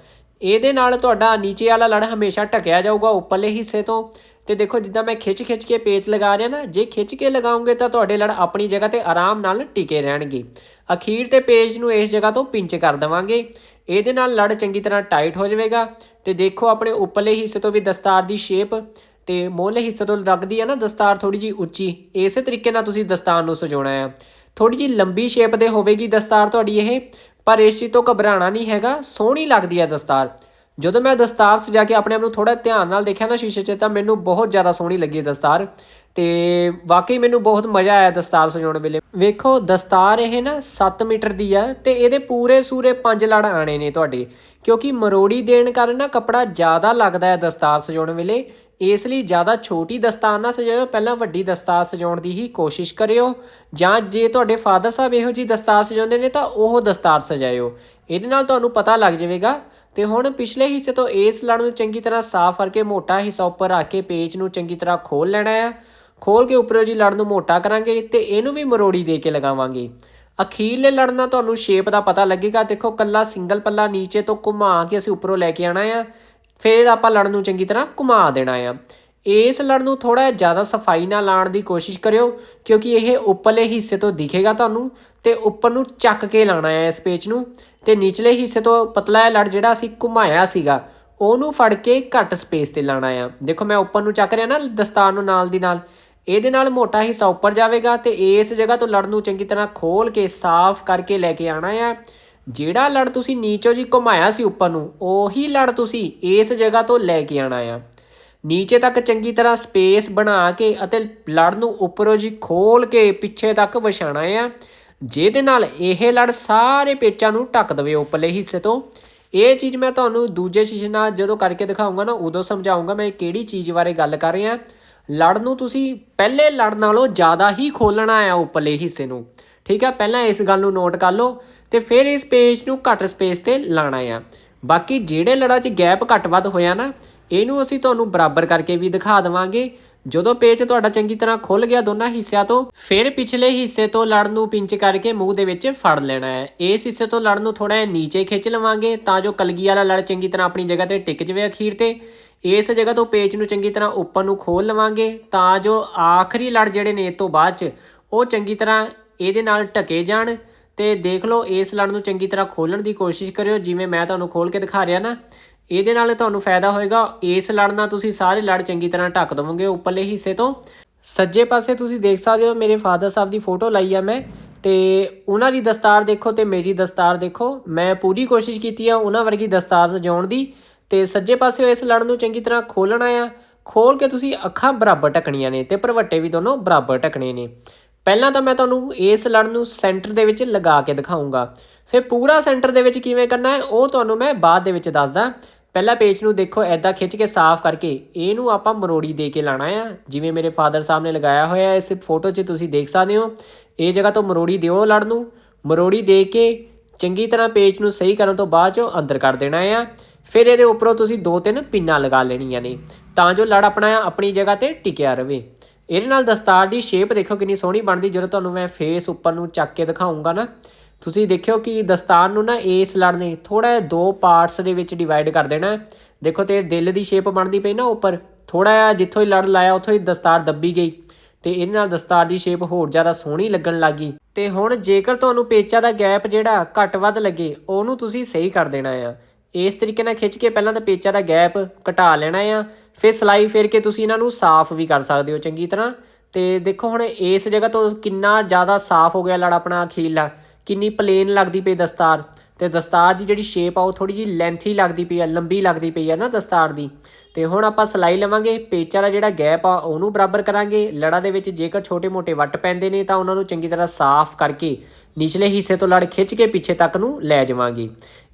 ਇਹਦੇ ਨਾਲ ਤੁਹਾਡਾ ਨੀਚੇ ਵਾਲਾ ਲੜ ਹਮੇਸ਼ਾ ਢਕਿਆ ਜਾਊਗਾ ਉੱਪਰਲੇ ਹਿੱਸੇ ਤੋਂ। ਤੇ ਦੇਖੋ, ਜਿੱਦਾਂ ਮੈਂ ਖਿੱਚ ਖਿੱਚ ਕੇ ਪੇਚ ਲਗਾ ਰਿਹਾ ਨਾ, ਜੇ ਖਿੱਚ ਕੇ ਲਗਾਉਂਗੇ ਤਾਂ ਤੁਹਾਡੇ ਲੜ ਆਪਣੀ ਜਗ੍ਹਾ ਤੇ ਆਰਾਮ ਨਾਲ ਟਿਕੇ ਰਹਿਣਗੇ। ਅਖੀਰ ਤੇ ਪੇਜ ਨੂੰ ਇਸ ਜਗ੍ਹਾ ਤੋਂ ਪਿੰਚ ਕਰ ਦੇਵਾਂਗੇ। ਇਹਦੇ ਨਾਲ ਲੜ ਚੰਗੀ ਤਰ੍ਹਾਂ ਟਾਈਟ ਹੋ ਜਾਵੇਗਾ। ਤੇ ਦੇਖੋ, ਆਪਣੇ ਉੱਪਰਲੇ ਹਿੱਸੇ ਤੋਂ ਵੀ ਦਸਤਾਰ ਦੀ ਸ਼ੇਪ ਤੇ ਮੋਹਲੇ ਹਿੱਸੇ ਤੋਂ ਲੱਗਦੀ ਹੈ ਨਾ ਦਸਤਾਰ ਥੋੜੀ ਜੀ ਉੱਚੀ, ਇਸੇ ਤਰੀਕੇ ਨਾਲ ਤੁਸੀਂ ਦਸਤਾਰ ਨੂੰ ਸਜਾਉਣਾ ਹੈ ਥੋੜੀ ਜੀ ਲੰਬੀ ਸ਼ੇਪ ਦੇ ਹੋਵੇਗੀ ਦਸਤਾਰ ਤੁਹਾਡੀ ਇਹ, ਪਰ ਇਸ ਚੀਜ਼ ਤੋਂ ਘਬਰਾਣਾ ਨਹੀਂ ਹੈਗਾ, ਸੋਹਣੀ ਲੱਗਦੀ ਹੈ ਦਸਤਾਰ। ਜਦੋਂ ਮੈਂ ਦਸਤਾਰ ਸਜਾ ਕੇ ਆਪਣੇ ਆਪ ਨੂੰ ਥੋੜਾ ਧਿਆਨ ਨਾਲ ਦੇਖਿਆ ਨਾ ਸ਼ੀਸ਼ੇ 'ਚ, ਤਾਂ ਮੈਨੂੰ ਬਹੁਤ ਜ਼ਿਆਦਾ ਸੋਹਣੀ ਲੱਗੀ ਦਸਤਾਰ। ਤੇ ਵਾਕਈ ਮੈਨੂੰ ਬਹੁਤ ਮਜ਼ਾ ਆਇਆ ਦਸਤਾਰ ਸਜਾਉਣ ਵੇਲੇ। ਵੇਖੋ, ਦਸਤਾਰ ਇਹ ਨਾ 7 ਮੀਟਰ ਦੀ ਆ, ਤੇ ਇਹਦੇ ਪੂਰੇ ਸੂਰੇ ਪੰਜ ਲੜ ਆਣੇ ਨੇ ਤੁਹਾਡੇ। ਕਿਉਂਕਿ ਮਰੋੜੀ ਦੇਣ ਕਾਰਨ ਨਾ ਕਪੜਾ ਜ਼ਿਆਦਾ ਲੱਗਦਾ ਹੈ ਦਸਤਾਰ ਸਜਾਉਣ ਵੇਲੇ ਇਸ ਲਈ ਜ਼ਿਆਦਾ ਛੋਟੀ ਦਸਤਾਰ ਨਾ ਸਜਾਇਓ, ਪਹਿਲਾਂ ਵੱਡੀ ਦਸਤਾਰ ਸਜਾਉਣ ਦੀ ਹੀ ਕੋਸ਼ਿਸ਼ ਕਰਿਓ। ਜਾਂ ਜੇ ਤੁਹਾਡੇ ਫਾਦਰ ਸਾਹਿਬ ਇਹੋ ਜੀ ਦਸਤਾਰ ਸਜਾਉਂਦੇ ਨੇ, ਤਾਂ ਉਹ ਦਸਤਾਰ ਸਜਾਇਓ। ਇਹਦੇ ਨਾਲ ਤੁਹਾਨੂੰ ਪਤਾ ਲੱਗ ਜਾਵੇਗਾ। ਤੇ ਹੁਣ ਪਿਛਲੇ ਹਿੱਸੇ ਤੋਂ ਇਸ ਲੜ ਨੂੰ ਚੰਗੀ ਤਰ੍ਹਾਂ ਸਾਫ਼ ਕਰਕੇ ਮੋਟਾ ਹਿੱਸਾ ਉੱਪਰ ਰੱਖ ਕੇ ਪੇਚ ਨੂੰ ਚੰਗੀ ਤਰ੍ਹਾਂ ਖੋਲ ਲੈਣਾ ਆ। ਖੋਲ ਕੇ ਉੱਪਰੋਂ ਜੀ ਲੜ ਨੂੰ ਮੋਟਾ ਕਰਾਂਗੇ ਤੇ ਇਹਨੂੰ ਵੀ ਮਰੋੜੀ ਦੇ ਕੇ ਲਗਾਵਾਂਗੇ। ਅਖੀਰਲੇ ਲੜ ਨਾਲ ਤੁਹਾਨੂੰ ਸ਼ੇਪ ਦਾ ਪਤਾ ਲੱਗੇਗਾ। ਦੇਖੋ, ਕੱਲਾ ਸਿੰਗਲ ਪੱਲਾ ਨੀਚੇ ਤੋਂ ਘੁਮਾ ਕੇ ਅਸੀਂ ਉੱਪਰੋਂ ਲੈ ਕੇ ਆਣਾ ਆ। ਫਿਰ ਆਪਾਂ ਲੜ ਨੂੰ ਚੰਗੀ ਤਰ੍ਹਾਂ ਘੁਮਾ ਦੇਣਾ ਆ। ਇਸ ਲੜ ਨੂੰ ਥੋੜਾ ਜ਼ਿਆਦਾ ਸਫ਼ਾਈ ਨਾਲ ਲਾਉਣ ਦੀ ਕੋਸ਼ਿਸ਼ ਕਰਿਓ, ਕਿਉਂਕਿ ਇਹ ਉੱਪਰਲੇ ਹਿੱਸੇ ਤੋਂ ਦਿਖੇਗਾ ਤੁਹਾਨੂੰ ਤੇ ਉੱਪਰ ਨੂੰ ਚੱਕ ਕੇ ਲਾਣਾ ਹੈ ਇਸ ਪੇਚ ਨੂੰ। ਤੇ ਨਿਚਲੇ ਹਿੱਸੇ ਤੋਂ ਪਤਲਾ ਹੈ ਲੜ ਜਿਹੜਾ ਅਸੀਂ ਘੁਮਾਇਆ ਸੀਗਾ, ਉਹਨੂੰ ਫੜ ਕੇ ਘੱਟ ਸਪੇਸ ਤੇ ਲਾਣਾ ਆ। ਦੇਖੋ ਮੈਂ ਉੱਪਰ ਨੂੰ ਚੱਕ ਰਿਹਾ ਨਾ ਦਸਤਾਰ ਨੂੰ ਨਾਲ ਦੀ ਨਾਲ, ਇਹਦੇ ਨਾਲ ਮੋਟਾ ਹਿੱਸਾ ਉੱਪਰ ਜਾਵੇਗਾ ਤੇ ਇਸ ਜਗ੍ਹਾ ਤੋਂ ਲੜ ਨੂੰ ਚੰਗੀ ਤਰ੍ਹਾਂ ਖੋਲ ਕੇ ਸਾਫ਼ ਕਰਕੇ ਲੈ ਕੇ ਆਣਾ ਆ। ਜਿਹੜਾ ਲੜ ਤੁਸੀਂ ਨੀਚੋਂ ਜੀ ਘੁਮਾਇਆ ਸੀ ਉੱਪਰ ਨੂੰ, ਉਹੀ ਲੜ ਤੁਸੀਂ ਇਸ ਜਗ੍ਹਾ ਤੋਂ ਲੈ ਕੇ ਆਣਾ ਆ। ਨੀਚੇ ਤੱਕ ਚੰਗੀ ਤਰ੍ਹਾਂ ਸਪੇਸ ਬਣਾ ਕੇ ਅਤੇ ਲੜ ਨੂੰ ਉੱਪਰੋਂ ਜੀ ਖੋਲ ਕੇ ਪਿੱਛੇ ਤੱਕ ਵਿਛਾਣਾ ਆ। ਜਿਹਦੇ ਨਾਲ ਇਹ ਲੜ ਸਾਰੇ ਪੇਚਾਂ ਨੂੰ ਢੱਕ ਦਵੇ ਉੱਪਰਲੇ ਹਿੱਸੇ ਤੋਂ। ਇਹ ਚੀਜ਼ ਮੈਂ ਤੁਹਾਨੂੰ ਦੂਜੇ ਸ਼ੀਸ਼ੇ ਨਾਲ ਜਦੋਂ ਕਰਕੇ ਦਿਖਾਉਂਗਾ ਨਾ, ਉਦੋਂ ਸਮਝਾਉਂਗਾ ਮੈਂ ਕਿਹੜੀ ਚੀਜ਼ ਬਾਰੇ ਗੱਲ ਕਰ ਰਿਹਾ। ਲੜ ਨੂੰ ਤੁਸੀਂ ਪਹਿਲੇ ਲੜ ਨਾਲੋਂ ਜ਼ਿਆਦਾ ਹੀ ਖੋਲਣਾ ਆ ਉੱਪਰਲੇ ਹਿੱਸੇ ਨੂੰ। ਠੀਕ ਆ? ਪਹਿਲਾਂ ਇਸ ਗੱਲ ਨੂੰ ਨੋਟ ਕਰ ਲਓ ਤੇ ਫਿਰ ਇਸ ਪੇਜ ਨੂੰ ਘੱਟ ਸਪੇਸ ਤੇ ਲਾਣਾ ਆ। ਬਾਕੀ ਜਿਹੜੇ ਲੜਾਂ 'ਚ ਗੈਪ ਘੱਟ ਵੱਧ ਹੋਇਆ ਨਾ, ਇਹਨੂੰ ਅਸੀਂ ਤੁਹਾਨੂੰ ਬਰਾਬਰ ਕਰਕੇ ਵੀ ਦਿਖਾ ਦੇਵਾਂਗੇ। ਜਦੋਂ ਪੇਜ ਤੁਹਾਡਾ ਚੰਗੀ ਤਰ੍ਹਾਂ ਖੁੱਲ ਗਿਆ ਦੋਨਾਂ ਹਿੱਸਿਆਂ ਤੋਂ, ਫਿਰ ਪਿਛਲੇ ਹਿੱਸੇ ਤੋਂ ਲੜ ਨੂੰ ਪਿੰਚ ਕਰਕੇ ਮੂੰਹ ਦੇ ਵਿੱਚ ਫੜ ਲੈਣਾ ਹੈ। ਇਸ ਹਿੱਸੇ ਤੋਂ ਲੜ ਨੂੰ ਥੋੜਾ ਜਿਹਾ ਨੀਚੇ ਖਿੱਚ ਲਵਾਂਗੇ ਤਾਂ ਜੋ ਕਲਗੀ ਵਾਲਾ ਲੜ ਚੰਗੀ ਤਰ੍ਹਾਂ ਆਪਣੀ ਜਗ੍ਹਾ ਤੇ ਟਿਕ ਜਵੇ ਅਖੀਰ ਤੇ। ਇਸ ਜਗ੍ਹਾ ਤੋਂ ਪੇਜ ਨੂੰ ਚੰਗੀ ਤਰ੍ਹਾਂ ਉੱਪਰ ਨੂੰ ਖੋਲ ਲਵਾਂਗੇ ਤਾਂ ਜੋ ਆਖਰੀ ਲੜ ਜਿਹੜੇ ਨੇ ਇਹ ਤੋਂ ਬਾਅਦ ਚ, ਉਹ ਚੰਗੀ ਤਰ੍ਹਾਂ ਇਹਦੇ ਨਾਲ ਢਕੇ ਜਾਣ ਤੇ ਦੇਖ ਲਓ ਇਸ ਲੜ ਨੂੰ ਚੰਗੀ ਤਰ੍ਹਾਂ ਖੋਲਣ ਦੀ ਕੋਸ਼ਿਸ਼ ਕਰਿਓ, ਜਿਵੇਂ ਮੈਂ ਤੁਹਾਨੂੰ ਖੋਲ ਕੇ ਦਿਖਾ ਰਿਹਾ ਨਾ। ਇਹਦੇ ਨਾਲ ਤੁਹਾਨੂੰ ਫਾਇਦਾ ਹੋਏਗਾ, ਇਸ ਲੜ ਨਾਲ ਤੁਸੀਂ ਸਾਰੇ ਲੜ ਚੰਗੀ ਤਰ੍ਹਾਂ ਢੱਕ ਦਵੋਗੇ ਉੱਪਰਲੇ ਹਿੱਸੇ ਤੋਂ। ਸੱਜੇ ਪਾਸੇ ਤੁਸੀਂ ਦੇਖ ਸਕਦੇ ਹੋ, ਮੇਰੇ ਫਾਦਰ ਸਾਹਿਬ ਦੀ ਫੋਟੋ ਲਾਈ ਆ ਮੈਂ, ਤੇ ਉਹਨਾਂ ਦੀ ਦਸਤਾਰ ਦੇਖੋ ਤੇ ਮੇਰੀ ਦਸਤਾਰ ਦੇਖੋ। ਮੈਂ ਪੂਰੀ ਕੋਸ਼ਿਸ਼ ਕੀਤੀ ਆ ਉਹਨਾਂ ਵਰਗੀ ਦਸਤਾਰ ਸਜਾਉਣ ਦੀ, ਤੇ ਸੱਜੇ ਪਾਸੇ ਇਸ ਲੜ ਨੂੰ ਚੰਗੀ ਤਰ੍ਹਾਂ ਖੋਲਣਾ ਆ। ਖੋਲ ਕੇ ਤੁਸੀਂ ਅੱਖਾਂ ਬਰਾਬਰ ਢੱਕਣੀਆਂ ਨੇ ਤੇ ਭਰਵੱਟੇ ਵੀ ਦੋਨੋਂ ਬਰਾਬਰ ਢੱਕਣੇ ਨੇ। ਪਹਿਲਾਂ ਤਾਂ ਮੈਂ ਤੁਹਾਨੂੰ ਇਸ ਲੜ ਨੂੰ ਸੈਂਟਰ ਦੇ ਵਿੱਚ ਲਗਾ ਕੇ ਦਿਖਾਉਂਗਾ। ਫਿਰ ਪੂਰਾ ਸੈਂਟਰ ਦੇ ਵਿੱਚ ਕਿਵੇਂ ਕਰਨਾ ਹੈ, ਉਹ ਤੁਹਾਨੂੰ ਮੈਂ ਬਾਅਦ ਦੇ ਵਿੱਚ ਦੱਸਦਾ। ਪਹਿਲਾ ਪੇਜ ਨੂੰ ਦੇਖੋ ਐਦਾਂ ਖਿੱਚ ਕੇ ਸਾਫ਼ ਕਰਕੇ ਇਹਨੂੰ ਆਪਾਂ ਮਰੋੜੀ ਦੇ ਕੇ ਲਾਣਾ ਆ। ਜਿਵੇਂ ਮੇਰੇ ਫਾਦਰ ਸਾਹਿਬ ਨੇ ਲਗਾਇਆ ਹੋਇਆ ਇਸ ਫੋਟੋ 'ਚ, ਤੁਸੀਂ ਦੇਖ ਸਕਦੇ ਹੋ। ਇਹ ਜਗ੍ਹਾ ਤੋਂ ਮਰੋੜੀ ਦਿਓ ਲੜ ਨੂੰ। ਮਰੋੜੀ ਦੇ ਕੇ ਚੰਗੀ ਤਰ੍ਹਾਂ ਪੇਜ ਨੂੰ ਸਹੀ ਕਰਨ ਤੋਂ ਬਾਅਦ ਚੋਂ ਅੰਦਰ ਕਰ ਦੇਣਾ ਆ। ਫਿਰ ਇਹਦੇ ਉੱਪਰੋਂ ਤੁਸੀਂ ਦੋ ਤਿੰਨ ਪਿੰਨਾਂ ਲਗਾ ਲੈਣੀਆਂ ਨੇ। ਤਾਂ ਜੋ ਲੜ ਆਪਣਾ ਆਪਣੀ ਜਗ੍ਹਾ ਤੇ ਟਿਕਿਆ ਰਵੇ ਇਹਦੇ ਨਾਲ ਦਸਤਾਰ ਦੀ ਸ਼ੇਪ ਦੇਖੋ ਕਿੰਨੀ ਸੋਹਣੀ ਬਣਦੀ। ਜਦੋਂ ਤੁਹਾਨੂੰ ਮੈਂ ਫੇਸ ਉੱਪਰ ਨੂੰ ਚੱਕ ਕੇ ਦਿਖਾਉਂਗਾ ਨਾ, ਤੁਸੀਂ ਦੇਖਿਓ ਕਿ ਦਸਤਾਰ ਨੂੰ ਨਾ ਇਸ ਲੜ ਨੇ ਥੋੜਾ ਜਿਹਾ ਦੋ ਪਾਰਟਸ ਦੇ ਵਿੱਚ ਡਿਵਾਈਡ ਕਰ ਦੇਣਾ। ਦੇਖੋ ਤੇ ਦਿਲ ਦੀ ਸ਼ੇਪ ਬਣਦੀ ਪਈ ਨਾ ਉੱਪਰ। ਥੋੜਾ ਜਿਹਾ ਜਿੱਥੋਂ ਹੀ ਲੜ ਲਾਇਆ, ਉੱਥੋਂ ਹੀ ਦਸਤਾਰ ਦੱਬੀ ਗਈ। ਤੇ ਇਹਦੇ ਨਾਲ ਦਸਤਾਰ ਦੀ ਸ਼ੇਪ ਹੋਰ ਜ਼ਿਆਦਾ ਸੋਹਣੀ ਲੱਗਣ ਲੱਗੀ ਤੇ ਹੁਣ ਜੇਕਰ ਤੁਹਾਨੂੰ ਪੇਚਾ ਦਾ ਗੈਪ ਜਿਹੜਾ ਘੱਟ ਵੱਧ ਲੱਗੇ, ਉਹਨੂੰ ਤੁਸੀਂ ਸਹੀ ਕਰ ਦੇਣਾ ਆ। ਇਸ ਤਰੀਕੇ ਨਾਲ ਖਿੱਚ ਕੇ ਪਹਿਲਾਂ ਤਾਂ ਪੇਚਾ ਦਾ ਗੈਪ ਘਟਾ ਲੈਣਾ ਆ, ਫਿਰ ਸਲਾਈ ਫੇਰ ਕੇ ਤੁਸੀਂ ਇਹਨਾਂ ਨੂੰ ਸਾਫ਼ ਵੀ ਕਰ ਸਕਦੇ ਹੋ ਚੰਗੀ ਤਰ੍ਹਾਂ। ਤੇ ਦੇਖੋ ਹੁਣ ਇਸ ਜਗ੍ਹਾ ਤੋਂ ਕਿੰਨਾ ਜ਼ਿਆਦਾ ਸਾਫ਼ ਹੋ ਗਿਆ ਲੜ ਆਪਣਾ ਅਖੀਰਲਾ, ਕਿੰਨੀ ਪਲੇਨ ਲੱਗਦੀ ਪਈ ਦਸਤਾਰ। ਤੇ ਦਸਤਾਰ ਦੀ ਜਿਹੜੀ ਸ਼ੇਪ ਆ ਉਹ ਥੋੜੀ ਜਿਹੀ ਲੈਂਥੀ ਲੱਗਦੀ ਪਈ ਆ, ਲੰਬੀ ਲੱਗਦੀ ਪਈ ਆ ਨਾ ਦਸਤਾਰ ਦੀ। ਤੇ ਹੁਣ ਆਪਾਂ ਸਲਾਈ ਲਵਾਂਗੇ, ਪੇਚਾ ਦਾ ਜਿਹੜਾ ਗੈਪ ਆ ਉਹਨੂੰ ਬਰਾਬਰ ਕਰਾਂਗੇ। ਲੜਾ ਦੇ ਵਿੱਚ ਜੇਕਰ ਛੋਟੇ-ਮੋਟੇ ਵੱਟ ਪੈਂਦੇ ਨੇ ਤਾਂ ਉਹਨਾਂ ਨੂੰ ਚੰਗੀ ਤਰ੍ਹਾਂ ਸਾਫ਼ ਕਰਕੇ ਨਿਚਲੇ ਹਿੱਸੇ ਤੋਂ ਲੜ ਖਿੱਚ ਕੇ ਪਿੱਛੇ ਤੱਕ ਨੂੰ ਲੈ ਜਾਵਾਂਗੇ।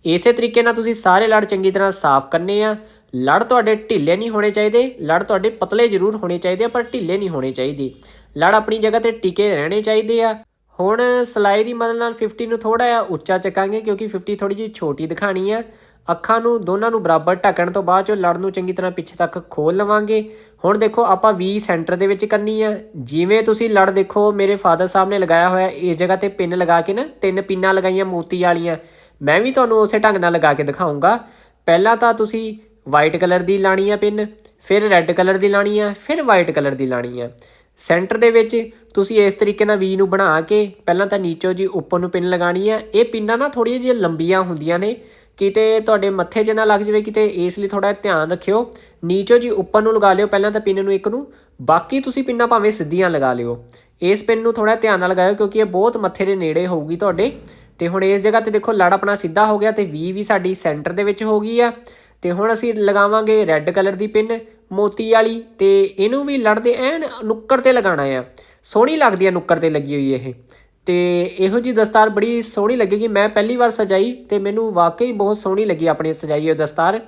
ਇਸੇ ਤਰੀਕੇ ਨਾਲ ਤੁਸੀਂ ਸਾਰੇ ਲੜ ਚੰਗੀ ਤਰ੍ਹਾਂ ਸਾਫ਼ ਕਰਨੇ ਆ। ਲੜ ਤੁਹਾਡੇ ਢਿੱਲੇ ਨਹੀਂ ਹੋਣੇ ਚਾਹੀਦੇ, ਲੜ ਤੁਹਾਡੇ ਪਤਲੇ ਜ਼ਰੂਰ ਹੋਣੇ ਚਾਹੀਦੇ ਆ, ਪਰ ਢਿੱਲੇ ਨਹੀਂ ਹੋਣੇ ਚਾਹੀਦੇ। ਲੜ ਆਪਣੀ ਜਗ੍ਹਾ ਤੇ ਟਿਕੇ ਰਹਿਣੇ ਚਾਹੀਦੇ ਆ। ਹੁਣ ਸਲਾਈ ਦੀ ਮਦਦ ਨਾਲ 50 ਨੂੰ ਥੋੜਾ ਜਿਹਾ ਉੱਚਾ ਚੱਕਾਂਗੇ ਕਿਉਂਕਿ 50 ਥੋੜੀ ਜਿਹੀ ਛੋਟੀ ਦਿਖਾਣੀ ਆ। ਅੱਖਾਂ ਨੂੰ ਦੋਨਾਂ ਨੂੰ ਬਰਾਬਰ ਢੱਕਣ ਤੋਂ ਬਾਅਦ ਚੋਂ ਲੜ ਨੂੰ ਚੰਗੀ ਤਰ੍ਹਾਂ ਪਿੱਛੇ ਤੱਕ ਖੋਲ ਲਵਾਂਗੇ। ਹੁਣ ਦੇਖੋ ਆਪਾਂ V ਸੈਂਟਰ ਦੇ ਵਿੱਚ ਕਰਨੀ ਆ। ਜਿਵੇਂ ਤੁਸੀਂ ਲੜ ਦੇਖੋ, ਮੇਰੇ ਫਾਦਰ ਸਾਹਿਬ ਨੇ ਲਗਾਇਆ ਹੋਇਆ ਇਸ ਜਗ੍ਹਾ ਤੇ ਪਿੰਨ ਲਗਾ ਕੇ ਨਾ, ਤਿੰਨ ਪਿੰਨਾਂ ਲਗਾਈਆਂ ਮੋਤੀ ਵਾਲੀਆਂ। ਮੈਂ ਵੀ ਤੁਹਾਨੂੰ ਉਸੇ ਢੰਗ ਨਾਲ ਲਗਾ ਕੇ ਦਿਖਾਉਂਗਾ। ਪਹਿਲਾਂ ਤਾਂ ਤੁਸੀਂ ਵਾਈਟ ਕਲਰ ਦੀ ਲਾਣੀ ਆ ਪਿੰਨ ਫਿਰ ਰੈੱਡ ਕਲਰ ਦੀ ਲਾਣੀ ਆ, ਫਿਰ ਵਾਈਟ ਕਲਰ ਦੀ ਲਾਣੀ ਆ। ਸੈਂਟਰ ਦੇ ਵਿੱਚ ਤੁਸੀਂ ਇਸ ਤਰੀਕੇ ਨਾਲ V ਨੂੰ ਬਣਾ ਕੇ ਪਹਿਲਾਂ ਤਾਂ ਨੀਚੋਂ ਜੀ ਉੱਪਰ ਨੂੰ ਪਿੰਨ ਲਗਾਣੀ ਆ। ਇਹ ਪਿੰਨਾਂ ਨਾ ਥੋੜੀਆਂ ਜਿਹੀਆਂ ਲੰਬੀਆਂ ਹੁੰਦੀਆਂ ਨੇ। ਕਿਤੇ ਤੁਹਾਡੇ ਮੱਥੇ 'ਚ ਨਾ ਲੱਗ ਜਾਵੇ, ਕਿਤੇ ਇਸ ਲਈ ਥੋੜਾ ਧਿਆਨ ਰੱਖਿਓ। ਨੀਚੋਂ ਜੀ ਉੱਪਰ ਨੂੰ ਲਗਾ ਲਿਓ ਪਹਿਲਾਂ ਤਾਂ ਪਿੰਨ ਨੂੰ ਇੱਕ ਨੂੰ। ਬਾਕੀ ਤੁਸੀਂ ਪਿੰਨਾਂ ਭਾਵੇਂ ਸਿੱਧੀਆਂ ਲਗਾ ਲਿਓ। ਇਸ ਪਿੰਨ ਨੂੰ ਥੋੜਾ ਧਿਆਨ ਨਾਲ ਲਗਾਇਓ ਕਿਉਂਕਿ ਇਹ ਬਹੁਤ ਮੱਥੇ ਦੇ ਨੇੜੇ ਹੋਊਗੀ ਤੁਹਾਡੇ। ਤੇ ਹੁਣ ਇਸ ਜਗ੍ਹਾ ਤੇ ਦੇਖੋ, ਲੜ ਆਪਣਾ ਸਿੱਧਾ ਹੋ ਗਿਆ ਤੇ V ਵੀ ਸਾਡੀ ਸੈਂਟਰ ਦੇ ਵਿੱਚ ਹੋ ਗਈ ਆ। ਤੇ ਹੁਣ ਅਸੀਂ ਲਗਾਵਾਂਗੇ ਰੈੱਡ ਕਲਰ ਦੀ ਪਿੰਨ। ਮੋਤੀ ਵਾਲੀ ਤੇ ਇਹਨੂੰ ਵੀ ਲੜਦੇ ਐਨ ਨੁੱਕਰ ਤੇ ਲਗਾਉਣਾ ਆ। ਸੋਹਣੀ ਲੱਗਦੀ ਆ ਨੁੱਕਰ ਤੇ ਲੱਗੀ ਹੋਈ ਇਹ। ਤੇ ਇਹੋ ਜੀ ਦਸਤਾਰ ਬੜੀ ਸੋਹਣੀ ਲੱਗੇਗੀ ਮੈਂ ਪਹਿਲੀ ਵਾਰ ਸਜਾਈ ਤੇ ਮੈਨੂੰ ਵਾਕਈ ਬਹੁਤ ਸੋਹਣੀ ਲੱਗੀ ਆਪਣੀ ਸਜਾਈ ਹੋਈ ਦਸਤਾਰ।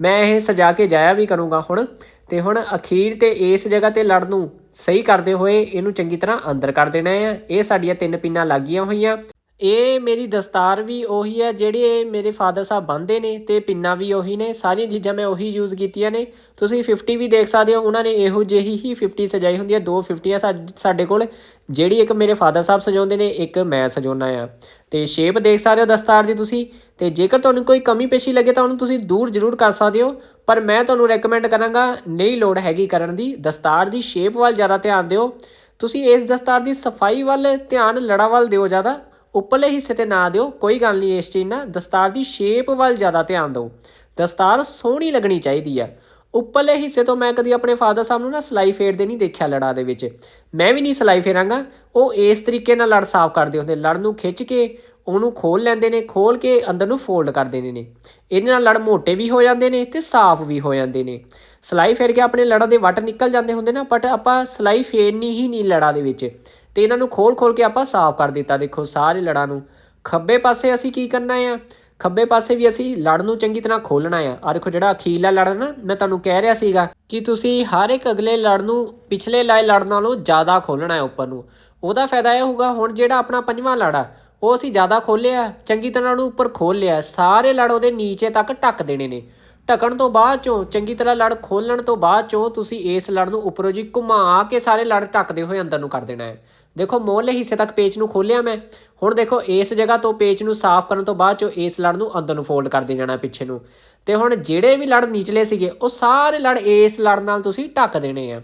ਮੈਂ ਇਹ ਸਜਾ ਕੇ ਜਾਇਆ ਵੀ ਕਰੂੰਗਾ ਹੁਣ ਤੇ ਹੁਣ ਅਖੀਰ ਤੇ ਇਸ ਜਗ੍ਹਾ ਤੇ ਲੜ ਨੂੰ ਸਹੀ ਕਰਦੇ ਹੋਏ ਇਹਨੂੰ ਚੰਗੀ ਤਰ੍ਹਾਂ ਅੰਦਰ ਕਰ ਦੇਣਾ ਹੈ ਇਹ ਸਾਡੀਆਂ ਤਿੰਨ ਪਿੰਨਾਂ ਲੱਗੀਆਂ ਹੋਈਆਂ। ਇਹ ਮੇਰੀ ਦਸਤਾਰ ਵੀ ਉਹੀ ਹੈ ਜਿਹੜੇ ਮੇਰੇ ਫਾਦਰ ਸਾਹਿਬ ਬੰਨਦੇ ਨੇ ਤੇ ਪਿੰਨਾਂ ਵੀ ਉਹੀ ਨੇ, ਸਾਰੀਆਂ ਚੀਜ਼ਾਂ ਮੈਂ ਉਹੀ ਯੂਜ਼ ਕੀਤੀਆਂ ਨੇ। ਤੁਸੀਂ 50 ਵੀ ਦੇਖ ਸਕਦੇ ਹੋ, ਉਹਨਾਂ ਨੇ ਇਹੋ ਜਿਹੀ ਹੀ 50 ਸਜਾਈ ਹੁੰਦੀ ਹੈ, ਦੋ 50 ਸਾ, ਸਾਡੇ ਕੋਲ। ਜਿਹੜੀ ਇੱਕ ਮੇਰੇ ਫਾਦਰ ਸਾਹਿਬ ਸਜਾਉਂਦੇ ਨੇ, ਇੱਕ ਮੈਂ ਸਜਾਉਣਾ ਆ। ਤੇ ਸ਼ੇਪ ਦੇਖ ਸਕਦੇ ਹੋ ਦਸਤਾਰ ਦੀ ਤੁਸੀਂ, ਤੇ ਜੇਕਰ ਤੁਹਾਨੂੰ ਕੋਈ ਕਮੀ ਪੇਸ਼ੀ ਲੱਗੇ ਤਾਂ ਉਹਨੂੰ ਤੁਸੀਂ ਦੂਰ ਜ਼ਰੂਰ ਕਰ ਸਕਦੇ ਹੋ। ਪਰ ਮੈਂ ਤੁਹਾਨੂੰ ਰეკਮੈਂਡ ਕਰਾਂਗਾ, ਨਹੀਂ ਲੋੜ ਹੈਗੀ ਕਰਨ ਦੀ, ਦਸਤਾਰ ਦੀ ਸ਼ੇਪ ਵੱਲ ਜ਼ਿਆਦਾ ਧਿਆਨ ਦਿਓ। ਤੁਸੀਂ ਇਸ ਦਸਤਾਰ ਦੀ ਸਫ਼ਾਈ ਵੱਲ ਧਿਆਨ, ਲੜਾ ਵੱਲ ਦਿਓ ਜ਼ਿਆਦਾ। ਉੱਪਰਲੇ ਹਿੱਸੇ ਤੇ ਨਾ ਦਿਓ, ਕੋਈ ਗੱਲ ਨਹੀਂ ਇਸ ਚੀਜ਼ ਨਾਲ। ਦਸਤਾਰ ਦੀ ਸ਼ੇਪ ਵੱਲ ਜ਼ਿਆਦਾ ਧਿਆਨ ਦਿਓ। ਦਸਤਾਰ ਸੋਹਣੀ ਲੱਗਣੀ ਚਾਹੀਦੀ ਆ। ਉੱਪਰਲੇ ਹਿੱਸੇ ਤੋਂ ਮੈਂ ਕਦੀ ਆਪਣੇ ਫਾਦਰ ਸਾਹਿਬ ਨੂੰ ਨਾ ਸਲਾਈ ਫੇਰਦੇ ਨਹੀਂ ਦੇਖਿਆ ਲੜਾ ਦੇ ਵਿੱਚ। ਮੈਂ ਵੀ ਨਹੀਂ ਸਲਾਈ ਫੇਰਾਂਗਾ। ਉਹ ਇਸ ਤਰੀਕੇ ਨਾਲ ਲੜ ਸਾਫ਼ ਕਰਦੇ ਹੁੰਦੇ ਲੜ ਨੂੰ ਖਿੱਚ ਕੇ ਉਹਨੂੰ ਖੋਲ ਲੈਂਦੇ ਨੇ ਖੋਲ ਕੇ ਅੰਦਰ ਨੂੰ ਫੋਲਡ ਕਰ ਦਿੰਦੇ ਨੇ। ਇਹਦੇ ਨਾਲ ਲੜ ਮੋਟੇ ਵੀ ਹੋ ਜਾਂਦੇ ਨੇ ਤੇ ਸਾਫ਼ ਵੀ ਹੋ ਜਾਂਦੇ ਨੇ। ਸਲਾਈ ਫੇਰ ਕੇ ਆਪਣੇ ਲੜਾਂ ਦੇ ਵੱਟ ਨਿਕਲ ਜਾਂਦੇ ਹੁੰਦੇ ਨਾ ਬਟ ਆਪਾਂ ਸਲਾਈ ਫੇਰਨੀ ਹੀ ਨਹੀਂ ਲੜਾ ਦੇ ਵਿੱਚ। ਤੇ ਇਹਨਾਂ ਨੂੰ ਖੋਲ ਖੋਲ ਕੇ ਆਪਾਂ ਸਾਫ਼ ਕਰ ਦਿੱਤਾ। ਦੇਖੋ, ਸਾਰੇ ਲੜਾਂ ਨੂੰ ਖੱਬੇ ਪਾਸੇ ਅਸੀਂ ਕੀ ਕਰਨਾ ਆ? ਖੱਬੇ ਪਾਸੇ ਵੀ ਅਸੀਂ ਲੜ ਨੂੰ ਚੰਗੀ ਤਰ੍ਹਾਂ ਖੋਲਣਾ ਆ। ਆ ਦੇਖੋ, ਜਿਹੜਾ ਅਖੀਰਲਾ ਲੜ ਨਾ, ਮੈਂ ਤੁਹਾਨੂੰ ਕਹਿ ਰਿਹਾ ਸੀਗਾ ਕਿ ਤੁਸੀਂ ਹਰ ਇੱਕ ਅਗਲੇ ਲੜ ਨੂੰ, ਪਿਛਲੇ ਲਾਏ ਲੜ ਨਾਲੋਂ ਜ਼ਿਆਦਾ ਖੋਲਣਾ ਹੈ ਉੱਪਰ ਨੂੰ। ਉਹਦਾ ਫਾਇਦਾ ਇਹ ਹੋਊਗਾ, ਹੁਣ ਜਿਹੜਾ ਆਪਣਾ ਪੰਜਵਾਂ ਲੜ ਆ, ਉਹ ਅਸੀਂ ਜ਼ਿਆਦਾ ਖੋਲਿਆ ਚੰਗੀ ਤਰ੍ਹਾਂ ਉਹਨੂੰ ਉੱਪਰ ਖੋਲ ਲਿਆ। ਸਾਰੇ ਲੜ ਉਹਦੇ ਨੀਚੇ ਤੱਕ ਢੱਕ ਦੇਣੇ ਨੇ। ਢੱਕਣ ਤੋਂ ਬਾਅਦ ਚੋਂ, ਚੰਗੀ ਤਰ੍ਹਾਂ ਲੜ ਖੋਲਣ ਤੋਂ ਬਾਅਦ ਚੋਂ ਤੁਸੀਂ ਇਸ ਲੜ ਨੂੰ ਉੱਪਰੋਂ ਜੀ ਘੁਮਾ ਕੇ ਸਾਰੇ ਲੜ ਢੱਕਦੇ ਹੋਏ ਅੰਦਰ ਨੂੰ ਕਰ ਦੇਣਾ ਹੈ। ਦੇਖੋ, ਮੋਹਲੇ ਹਿੱਸੇ ਤੱਕ ਪੇਚ ਨੂੰ ਖੋਲਿਆ ਮੈਂ। ਹੁਣ ਦੇਖੋ, ਇਸ ਜਗ੍ਹਾ ਤੋਂ ਪੇਚ ਨੂੰ ਸਾਫ਼ ਕਰਨ ਤੋਂ ਬਾਅਦ ਚੋਂ ਇਸ ਲੜ ਨੂੰ ਅੰਦਰ ਨੂੰ ਫੋਲਡ ਕਰਦੇ ਜਾਣਾ ਪਿੱਛੇ ਨੂੰ। ਤੇ ਹੁਣ ਜਿਹੜੇ ਵੀ ਲੜ ਨੀਚਲੇ ਸੀਗੇ, ਉਹ ਸਾਰੇ ਲੜ ਇਸ ਲੜ ਨਾਲ ਤੁਸੀਂ ਢੱਕ ਦੇਣੇ ਆ।